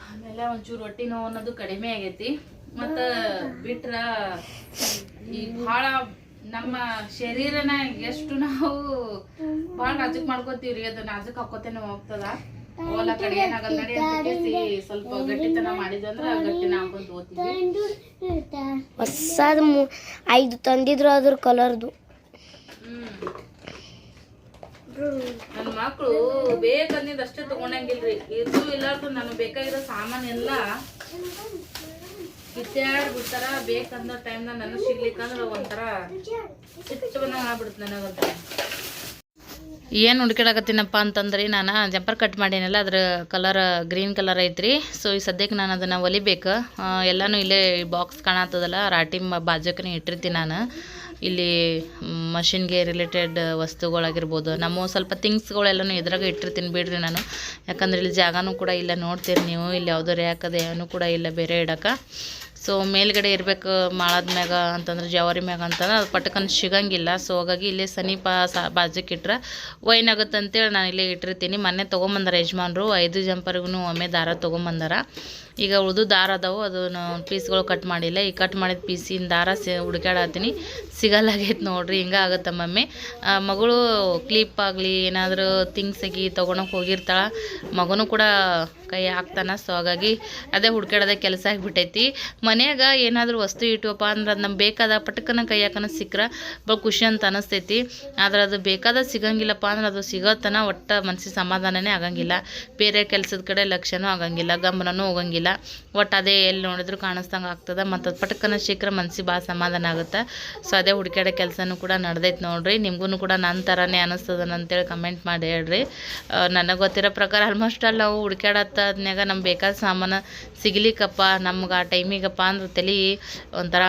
ಆಮೇಲೆ ಒಂಚೂರು ರೊಟ್ಟಿ ನೋವು ಅನ್ನೋದು ಕಡಿಮೆ ಆಗೈತಿ. ಮತ್ತ ಬಿಟ್ರ ಈ ಬಹಳ ನಮ್ಮ ಶರೀರನ ಎಷ್ಟು ನಾವು ಬಹಳ ನಾಜುಕ್ ಮಾಡ್ಕೋತೀವ್ರಿ. ಅದು ನಾಜುಕ್ ಹಾಕೋತೇನೆ ಹೋಗ್ತದ. ಓಲ ಕಡೆ ಏನಾಗಲ್ಲ ನಡಿ ಅಂತ ಕೇಸಿ ಸ್ವಲ್ಪ ಗಟ್ಟಿತನ ಮಾಡಿದ್ರೆ ಗಟ್ಟಿನ ಹಾಕೊಂಡು ಹೋಗ್ತೀವಿ ಹೊಸದ ಮು- ಐದು ತಂದಿದ್ರು ಅದ್ರ ಕಲರ್ದು. ನನ್ನ ಮಕ್ಕಳು ಬೇಕಂದಿದ್ದು ಅಷ್ಟೇ ತಗೊಂಡಂಗಿಲ್ರಿ. ಇದು ಇಲ್ಲಾರ್ದು ನನಗೆ ಬೇಕಾಗಿರೋ ಸಾಮಾನು ಎಲ್ಲ ಬಿಡ್ತಾರ. ಬೇಕಂದ ಟೈಮ್ನಾಗ ನನಗೆ ಸಿಗ್ಲಿಕ್ಕಂದ್ರೆ ಒಂಥರ ಚಿತ್ತವನ್ನ ಆಗ್ಬಿಡುತ್ತೆ ನನಗಂತ. ಏನು ಹುಡ್ಕಾಡಕತ್ತೀನಪ್ಪ ಅಂತಂದ್ರೆ ನಾನು ಜಂಪರ್ ಕಟ್ ಮಾಡೀನಲ್ಲ, ಅದ್ರ ಕಲರ್ ಗ್ರೀನ್ ಕಲರ್ ಐತ್ರಿ. ಸೊ ಈ ಸದ್ಯಕ್ಕೆ ನಾನು ಅದನ್ನು ಒಲಿಬೇಕು ಎಲ್ಲನೂ ಇಲ್ಲೇ ಬಾಕ್ಸ್ ಕಾಣತ್ತದಲ್ಲ ರಾಟಿ ಬಾಜುಕನೇ ಇಟ್ಟಿರ್ತೀನಿ ನಾನು. ಇಲ್ಲಿ ಮಷಿನ್ಗೆ ರಿಲೇಟೆಡ್ ವಸ್ತುಗಳಾಗಿರ್ಬೋದು. ನಮ್ಮ ಸ್ವಲ್ಪ ಥಿಂಗ್ಸ್ಗಳೆಲ್ಲನೂ ಇದ್ರಾಗ ಇಟ್ಟಿರ್ತೀನಿ ಬಿಡ್ರಿ ನಾನು. ಯಾಕಂದ್ರೆ ಇಲ್ಲಿ ಜಾಗನೂ ಕೂಡ ಇಲ್ಲ, ನೋಡ್ತೀರಿ ನೀವು. ಇಲ್ಲಿ ಯಾವುದೋ ರೇ ಅದ ಕೂಡ ಇಲ್ಲ, ಬೇರೆ ಇಡಕ್ಕೆ ಸೊ ಮೇಲ್ಗಡೆ ಇರಬೇಕು ಮಾಳದ ಮ್ಯಾಗ ಅಂತಂದ್ರೆ ಜವಾರಿ ಮ್ಯಾಗ ಅಂತಂದ್ರೆ ಅದು ಪಟ್ಕನ್ ಸಿಗಂಗಿಲ್ಲ. ಸೊ ಹಾಗಾಗಿ ಇಲ್ಲಿ ಸನೀಪ ಸಾ ಬಾಜಕ್ಕೆ ಇಟ್ರೆ ವೈನ್ ಆಗುತ್ತೆ ಅಂತೇಳಿ ನಾನು ಇಲ್ಲೇ ಇಟ್ಟಿರ್ತೀನಿ. ಮೊನ್ನೆ ತೊಗೊಂಬಂದಾರ ಯಜಮಾನ್ರು, ಐದು ಜಂಪರ್ಗೂ ಒಮ್ಮೆ ದಾರ ತೊಗೊಂಬಂದಾರ. ಈಗ ಉಳಿದು ದಾರ ಅದಾವು ಅದನ್ನು ಪೀಸ್ಗಳು ಕಟ್ ಮಾಡಿಲ್ಲ. ಈ ಕಟ್ ಮಾಡಿದ ಪೀಸಿನ ದಾರ ಸಿ ಹುಡುಕಾಡತ್ತೀನಿ ಸಿಗಲ್ಲಾಗೈತೆ ನೋಡ್ರಿ, ಹಿಂಗೆ ಆಗುತ್ತೆ ಮಮ್ಮಿ. ಮಗಳು ಕ್ಲಿಪ್ ಆಗಲಿ, ಏನಾದರೂ ಥಿಂಗ್ಸ್ ಆಗಿ ತೊಗೊಳಕ್ಕೆ ಹೋಗಿರ್ತಾಳೆ. ಮಗನೂ ಕೂಡ ಕೈ ಹಾಕ್ತಾನೆ ಸೊ ಹಾಗಾಗಿ ಅದೇ ಹುಡ್ಕಾಡೋದೇ ಕೆಲಸ ಆಗಿಬಿಟ್ಟೈತಿ. ಮನೆಯಾಗ ಏನಾದರೂ ವಸ್ತು ಇಟ್ವಪ್ಪ ಅಂದ್ರೆ ಅದು ನಮ್ಗೆ ಬೇಕಾದ ಪಟಕನ ಕೈ ಹಾಕನ ಸಿಕ್ಕರೆ ಭಾಳ ಖುಷಿ ಅಂತ ಅನಿಸ್ತೈತಿ. ಆದ್ರೆ ಅದು ಬೇಕಾದ ಸಿಗಂಗಿಲ್ಲಪ್ಪ ಅಂದ್ರೆ ಅದು ಸಿಗೋತನ ಒಟ್ಟು ಮನಸ್ಸಿಗೆ ಸಮಾಧಾನನೇ ಆಗಂಗಿಲ್ಲ. ಬೇರೆ ಕೆಲಸದ ಕಡೆ ಲಕ್ಷ್ಯನೂ ಆಗಂಗಿಲ್ಲ, ಗಮನನೂ ಹೋಗಂಗಿಲ್ಲ. ಒಟ್ಟು ಅದೇ ಎಲ್ಲಿ ನೋಡಿದ್ರು ಕಾಣಿಸ್ದಂಗೆ ಆಗ್ತದೆ. ಮತ್ತು ಅದು ಪಟಕನ ಶೀಘ್ರ ಮನ್ಸಿಗೆ ಭಾಳ ಸಮಾಧಾನ ಆಗುತ್ತೆ. ಸೊ ಅದೇ ಹುಡುಕಾಡೋ ಕೆಲಸನೂ ಕೂಡ ನಡೆದೈತೆ ನೋಡಿರಿ. ನಿಮಗೂ ಕೂಡ ನನ್ನ ಥರನೇ ಅನ್ನಿಸ್ತದ ಅಂತೇಳಿ ಕಮೆಂಟ್ ಮಾಡಿ ಹೇಳ್ರಿ. ನನಗೆ ಗೊತ್ತಿರೋ ಪ್ರಕಾರ ಆಲ್ಮೋಸ್ಟ್ ಅಲ್ಲಿ ನಾವು ಹುಡುಕಾಡತ್ತದ್ನಾಗ ನಮ್ಗೆ ಬೇಕಾದ ಸಾಮಾನು ಸಿಗ್ಲಿಕ್ಕಪ್ಪ. ನಮ್ಗೆ ಆ ಟೈಮಿಗಪ್ಪ ಅಂದ್ರೆ ತಲೆ ಒಂಥರ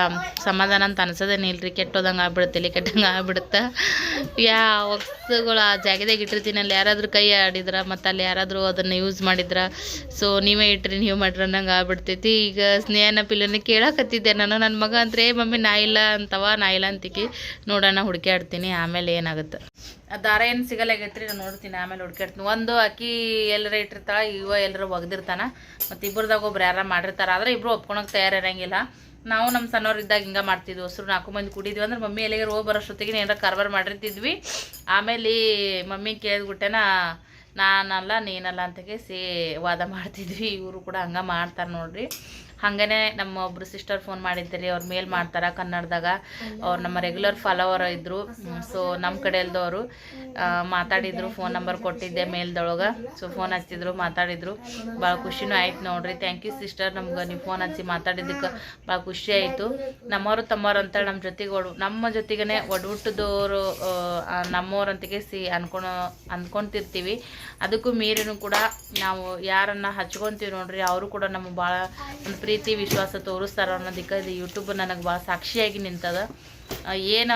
ಸಮಾಧಾನ ಅಂತ ಅನ್ಸೋದೇನೆ ಇಲ್ರಿ. ಕೆಟ್ಟೋದಂಗೆ ಆಗ್ಬಿಡುತ್ತೆ, ತಲೆ ಕೆಟ್ಟಂಗೆ ಆಗ್ಬಿಡುತ್ತೆ. ಯಾ, ವಸ್ತುಗಳು ಆ ಜಾಗದಾಗ ಇಟ್ಟಿರ್ತೀನಿ ಅಲ್ಲಿ ಯಾರಾದರೂ ಕೈ ಆಡಿದ್ರ ಮತ್ತು ಅಲ್ಲಿ ಯಾರಾದರೂ ಅದನ್ನು ಯೂಸ್ ಮಾಡಿದ್ರೆ. ಸೊ ನೀವೇ ಇಟ್ರಿ, ನೀವು ಮಾಡ್ರಿ ಅನ್ನಂಗೆ ಆಗ್ಬಿಡ್ತೈತಿ. ಈಗ ಸ್ನೇಹನ ಪಿಲ್ಲನ ಕೇಳಕತ್ತಿದ್ದೆ ನಾನು. ನನ್ನ ಮಗ ಅಂದ್ರೆ "ಏ ಮಮ್ಮಿ, ನಾ ಇಲ್ಲ ಅಂತವ, ನಾ ಇಲ್ಲ ಅಂತಿಕಿ. ನೋಡೋಣ ಹುಡುಕ್ಯಾಡ್ತೀನಿ ಆಮೇಲೆ ಏನಾಗುತ್ತೆ? ಆ ದಾರ ಏನು ಸಿಗಲಾಗೈತ್ರಿ ನಾನು ನೋಡ್ತೀನಿ. ಆಮೇಲೆ ಹುಡ್ಕಾಡ್ತೀನಿ ಒಂದು ಅಕ್ಕಿ ಎಲ್ಲರ ಇಟ್ಟಿರ್ತಾಳೆ, ಇವ ಎಲ್ಲರ ಒಗ್ದಿರ್ತಾನ. ಮತ್ತು ಇಬ್ಬರದಾಗ ಒಬ್ರು ಯಾರ ಮಾಡಿರ್ತಾರೆ. ಆದ್ರೆ ಇಬ್ಬರು ಒಪ್ಕೊಳಕ್ಕೆ ತಯಾರಿರಂಗಿಲ್ಲ. ನಾವು ನಮ್ಮ ಸಣ್ಣವ್ರು ಇದ್ದಾಗ ಹಿಂಗೆ ಮಾಡ್ತಿದ್ವಿ. ಹೊಸರು ನಾಲ್ಕು ಮಂದಿ ಕುಡಿದ್ವಿ ಅಂದ್ರೆ, ಮಮ್ಮಿ ಎಲ್ಲಿಗೆ ಹೋಗಿ ಬರೋಷ್ಟೊತ್ತಿಗೆ ಏನಾರ ಕಾರ್ಬಾರ್ ಮಾಡಿರ್ತಿದ್ವಿ. ಆಮೇಲೆ ಮಮ್ಮಿ ಕೇಳಿದ್ಬಿಟ್ಟೆನ ನಾನಲ್ಲ ನೀನಲ್ಲ ಅಂತ ಸೇ ವಾದ ಮಾಡ್ತಿದ್ವಿ. ಇವರು ಕೂಡ ಹಂಗೆ ಮಾಡ್ತಾರೆ ನೋಡ್ರಿ. ಹಾಗೇ ನಮ್ಮ ಒಬ್ರು ಸಿಸ್ಟರ್ ಫೋನ್ ಮಾಡಿದ್ರಿ ಅವ್ರ ಮೇಲ್ ಮಾಡ್ತಾರ ಕನ್ನಡದಾಗ. ಅವ್ರು ನಮ್ಮ ರೆಗ್ಯುಲರ್ ಫಾಲೋವರ್ ಇದ್ದರು ಸೊ ನಮ್ಮ ಕಡೆಯಲ್ದವರು ಮಾತಾಡಿದ್ರು ಫೋನ್ ನಂಬರ್ ಕೊಟ್ಟಿದ್ದೆ ಮೇಲ್ದೊಳಗೆ. ಸೊ ಫೋನ್ ಹಚ್ಚಿದ್ರು ಮಾತಾಡಿದ್ರು. ಭಾಳ ಖುಷಿನೂ ಆಯ್ತು ನೋಡ್ರಿ. ಥ್ಯಾಂಕ್ ಯು ಸಿಸ್ಟರ್ ನಮ್ಗೆ ನೀವು ಫೋನ್ ಹಚ್ಚಿ ಮಾತಾಡಿದ್ದಕ್ಕೆ ಭಾಳ ಖುಷಿ ಆಯಿತು. ನಮ್ಮವರು ತಮ್ಮವ್ರು ಅಂತ ನಮ್ಮ ಜೊತೆಗೆ ಒಡ್ ನಮ್ಮ ಜೊತೆಗೇ ಒಡಹುಟ್ಟದವರು ನಮ್ಮವರಂತಿಗೆ ಸಿ ಅನ್ಕೊಳೋ ಅಂದ್ಕೊಂತಿರ್ತೀವಿ ಅದಕ್ಕೂ ಮೀರಿನೂ ಕೂಡ ನಾವು ಯಾರನ್ನ ಹಚ್ಕೊಂತೀವಿ ನೋಡ್ರಿ ಅವರು ಕೂಡ ನಮ್ಗೆ ಭಾಳ ಒಂದು ಪ್ರೀತಿ, ವಿಶ್ವಾಸ ತೋರಿಸ್ತಾರ ಅನ್ನೋದಕ್ಕೆ ಇದು ಯೂಟ್ಯೂಬ್ ನನಗೆ ಭಾಳ ಸಾಕ್ಷಿಯಾಗಿ ನಿಂತದ. ಏನು,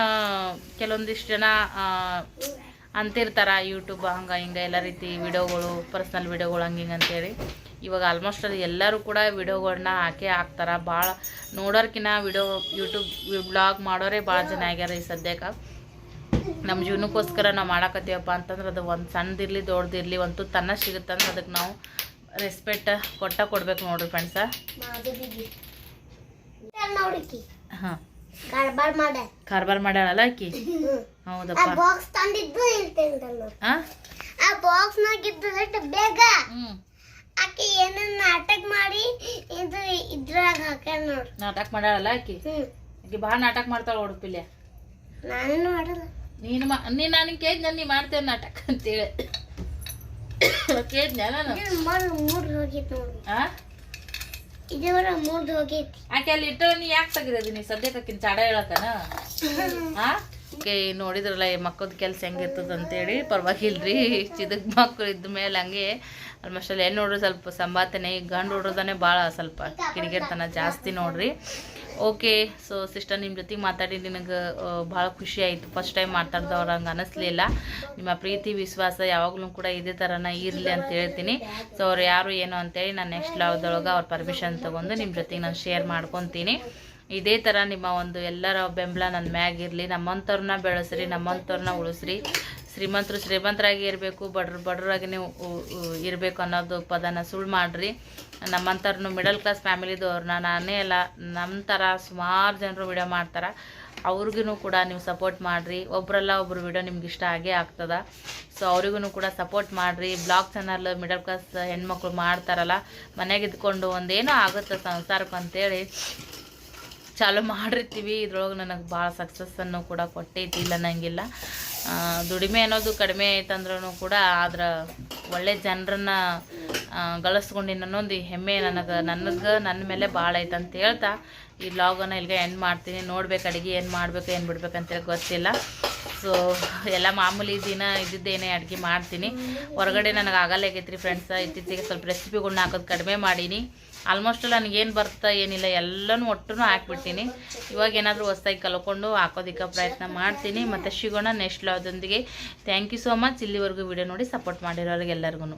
ಕೆಲವೊಂದಿಷ್ಟು ಜನ ಅಂತಿರ್ತಾರ ಯೂಟ್ಯೂಬ್ ಹಂಗೆ, ಹಿಂಗೆ, ಎಲ್ಲ ರೀತಿ ವಿಡಿಯೋಗಳು ಪರ್ಸ್ನಲ್ ವಿಡಿಯೋಗಳು, ಹಂಗೆ, ಹಿಂಗೆ ಅಂತೇಳಿ. ಇವಾಗ ಆಲ್ಮೋಸ್ಟ್ ಅದು ಎಲ್ಲರೂ ಕೂಡ ವಿಡಿಯೋಗಳನ್ನ ಹಾಕೇ ಹಾಕ್ತಾರ. ಭಾಳ ನೋಡೋರ್ಕಿನ್ನ ವಿಡಿಯೋ ಯೂಟ್ಯೂಬ್ ಬ್ಲಾಗ್ ಮಾಡೋರೇ ಭಾಳ ಜನ ಆಗ್ಯಾರ ಈ ಸದ್ಯಕ್ಕೆ ನಮ್ಮ ಜೀವನಕ್ಕೋಸ್ಕರ ನಾವು ಮಾಡಾಕತ್ತೀವಪ್ಪ ಅಂತಂದ್ರೆ ಅದು ಒಂದು ಸಣ್ಣದಿರಲಿ, ದೊಡ್ಡದಿರಲಿ, ಒಂದು ತನ್ನ ಸಿಗುತ್ತಂದ್ರೆ ಅದಕ್ಕೆ ನಾವು ರೆಸ್ಪೆಕ್ಟ್ ಕೊಟ್ಟ ಕೊಡ್ಬೇಕು ನೋಡ್ರಿ ಫ್ರೆಂಡ್ಸ ಹಾಂ. ಕಾರ್ಬಾರ್ ಮಾಡ ಕಾರ್ಬಾರ್ ಮಾಡ್ಯಾಳಲ್ಲ ಆಕಿ? ಹೌದಪ್ಪ. ಬಾಕ್ಸ್ ತಂದಿದ್ದು ಹಾಂ ಆ? ಬಾಕ್ಸ್ ನಾಗ ಇದ್ದದಟ್ಟು ಬೇಗ ಆಕಿ ಏನೇನ್ ನಾಟಕ ಮಾಡಿ ಇದು ಇದ್ರಾಗ ಹಾಕ್ಯಾರ ನೋಡ್ರಿ ನಾಟಕ ಮಾಡ್ಯಾಳಲ್ಲ ಆಕಿ? ಆಕಿ ಭಾಳ ನಾಟಕ ಮಾಡ್ತಾಳೆ ಉಡುಪಿಲೆ ನಾನು ಮಾಡಲ್ಲ. ನೀನು ನೀನು ನಾನು ಕೇಳಿದ್ನ ನೀ ಮಾಡ್ತೇನೆ ನಾಟಕ ಅಂತೇಳಿ. ಕೇಳಿದ್ನ ನಾನು. ಇದು ಮೂರ್ ಮೂರ್ ಹೋಗೈತಿ ನೋಡ್ರಿ ಹಾಂ ಇದುವರ ಮೂರ್ದು ಹೋಗೈತಿ. ಆಕೆ ಅಲ್ಲಿ ಇಟ್ಟು ನೀ ಯಾಕೆ ತೆಗಿರೋದು ನೀ ಸದ್ಯಕ್ಕೆ ಆಕಿನ ಚಾಡ ಹೇಳಕನ ಆ ನೋಡಿದ್ರಲ್ಲ ಈ ಕೆಲ್ಸ ಕೆಲಸ ಹೆಂಗಿರ್ತದ ಅಂತೇಳಿ ಪರವಾಗಿಲ್ರಿ ಚಿದಕ್ ಮಕ್ಕಳು ಇದ್ದ ಮೇಲೆ ಹಂಗೆ ಆಲ್ಮೋಸ್ಟ್ ಅಲ್ಲಿ ಹೆಣ್ಣು ನೋಡ್ರಿ ಸ್ವಲ್ಪ ಸಂಬಾತನೆ ಗಂಡು ಹುಡ್ರದನೆ ಭಾಳ ಸ್ವಲ್ಪ ಕಿಡಿಗೇಡ್ತನ ಜಾಸ್ತಿ ನೋಡ್ರಿ. ಓಕೆ ಸೊ ಸಿಸ್ಟರ್ ನಿಮ್ಮ ಜೊತೆಗೆ ಮಾತಾಡಿ, ನಿನಗೆ ಭಾಳ ಖುಷಿ ಆಯಿತು. ಫಸ್ಟ್ ಟೈಮ್ ಮಾತಾಡ್ದವ್ರು ಹಂಗೆ ಅನಿಸ್ಲಿಲ್ಲ. ನಿಮ್ಮ ಪ್ರೀತಿ, ವಿಶ್ವಾಸ ಯಾವಾಗಲೂ ಕೂಡ ಇದೇ ಥರನ ಇರಲಿ ಅಂತ ಹೇಳ್ತೀನಿ. ಸೊ ಅವ್ರು ಯಾರು ಏನು ಅಂತೇಳಿ ನಾನು ನೆಕ್ಸ್ಟ್ ಲಾವ್ದೊಳಗೆ ಅವ್ರ ಪರ್ಮಿಷನ್ ತೊಗೊಂಡು ನಿಮ್ಮ ಜೊತೆಗೆ ನಾನು ಶೇರ್ ಮಾಡ್ಕೊತೀನಿ. ಇದೇ ಥರ ನಿಮ್ಮ ಒಂದು ಎಲ್ಲರ ಬೆಂಬಲ ನನ್ನ ಮ್ಯಾಗಿರಲಿ ನಮ್ಮಂಥವ್ರನ್ನ ಬೆಳೆಸ್ರಿ ನಮ್ಮಂಥವ್ರನ್ನ ಉಳಿಸ್ರಿ. ಶ್ರೀಮಂತರು ಶ್ರೀಮಂತರಾಗಿ ಇರಬೇಕು, ಬಡ್ರ, ಬಡ್ರಾಗಿನೇ ಇರಬೇಕು ಅನ್ನೋದು ಪದನ ಸುಳ್ಳು ಮಾಡಿರಿ. ನಮ್ಮಂಥವ್ರನ್ನು ಮಿಡಲ್ ಕ್ಲಾಸ್ ಫ್ಯಾಮಿಲಿದವ್ರನ್ನ ನಾನೇ ಅಲ್ಲ ನಮ್ಮ ಥರ ಸುಮಾರು ಜನರು ವಿಡಿಯೋ ಮಾಡ್ತಾರೆ. ಅವ್ರಿಗೂ ಕೂಡ ನೀವು ಸಪೋರ್ಟ್ ಮಾಡಿರಿ. ಒಬ್ರಲ್ಲ ಒಬ್ಬರು ವಿಡಿಯೋ ನಿಮ್ಗೆ ಇಷ್ಟ ಆಗೇ ಆಗ್ತದ. ಸೊ ಅವ್ರಿಗೂ ಕೂಡ ಸಪೋರ್ಟ್ ಮಾಡಿರಿ. ಬ್ಲಾಗ್ ಚಾನಲ್ ಮಿಡಲ್ ಕ್ಲಾಸ್ ಹೆಣ್ಮಕ್ಳು ಮಾಡ್ತಾರಲ್ಲ, ಮನೆಗೆ ಇದ್ಕೊಂಡು ಒಂದೇನೋ ಆಗುತ್ತೆ ಸಂಸಾರಕ್ಕೆ ಅಂತೇಳಿ ಚಾಲು ಮಾಡಿರ್ತೀವಿ. ಇದ್ರೊಳಗೆ ನನಗೆ ಭಾಳ ಸಕ್ಸಸ್ಸನ್ನು ಕೂಡ ಕೊಟ್ಟೈತಿ, ಇಲ್ಲ ನನಗಿಲ್ಲ ದುಡಿಮೆ ಅನ್ನೋದು ಕಡಿಮೆ ಐತಂದ್ರೂ ಕೂಡ ಆದ್ರೆ ಒಳ್ಳೆ ಜನರನ್ನ ಗಳಿಸ್ಕೊಂಡಿನ ಅನ್ನೊಂದು ಹೆಮ್ಮೆ ನನಗೆ ನನಗೆ ನನ್ನ ಮೇಲೆ ಭಾಳ ಐತೆ ಅಂತ ಹೇಳ್ತಾ ಈ ಲಾಗನ್ನು ಇಲ್ಲಿಗೆ ಎಂಡ್ ಮಾಡ್ತೀನಿ. ನೋಡ್ಬೇಕು ಅಡುಗೆ ಏನು ಮಾಡಬೇಕು, ಏನು ಬಿಡ್ಬೇಕಂತೇಳಿ ಗೊತ್ತಿಲ್ಲ. ಸೊ ಎಲ್ಲ ಮಾಮೂಲಿ ದಿನ ಇದ್ದಿದ್ದೇನೆ, ಅಡುಗೆ ಮಾಡ್ತೀನಿ. ಹೊರಗಡೆ ನನಗೆ ಆಗಲ್ಲ ಆಗೈತ್ರಿ ಫ್ರೆಂಡ್ಸ್ ಇತ್ತೀಚೆಗೆ ಸ್ವಲ್ಪ ರೆಸಿಪಿಗಳನ್ನ ಹಾಕೋದು ಕಡಿಮೆ ಮಾಡೀನಿ. ಆಲ್ಮೋಸ್ಟ್ ನನಗೇನು ಬರ್ತಾ ಏನಿಲ್ಲ, ಎಲ್ಲನೂ ಒಟ್ಟು ಹಾಕ್ಬಿಡ್ತೀನಿ. ಇವಾಗ ಏನಾದರೂ ಹೊಸ್ದಾಗಿ ಕಲ್ಕೊಂಡು ಹಾಕೋದಕ್ಕೆ ಪ್ರಯತ್ನ ಮಾಡ್ತೀನಿ. ಮತ್ತು ಸಿಗೋಣ ನೆಕ್ಸ್ಟ್ ಲಾದೊಂದಿಗೆ ಥ್ಯಾಂಕ್ ಯು ಸೋ ಮಚ್ ಇಲ್ಲಿವರೆಗೂ ವಿಡಿಯೋ ನೋಡಿ ಸಪೋರ್ಟ್ ಮಾಡಿರೋರಿಗೆಲ್ಲರಿಗೂ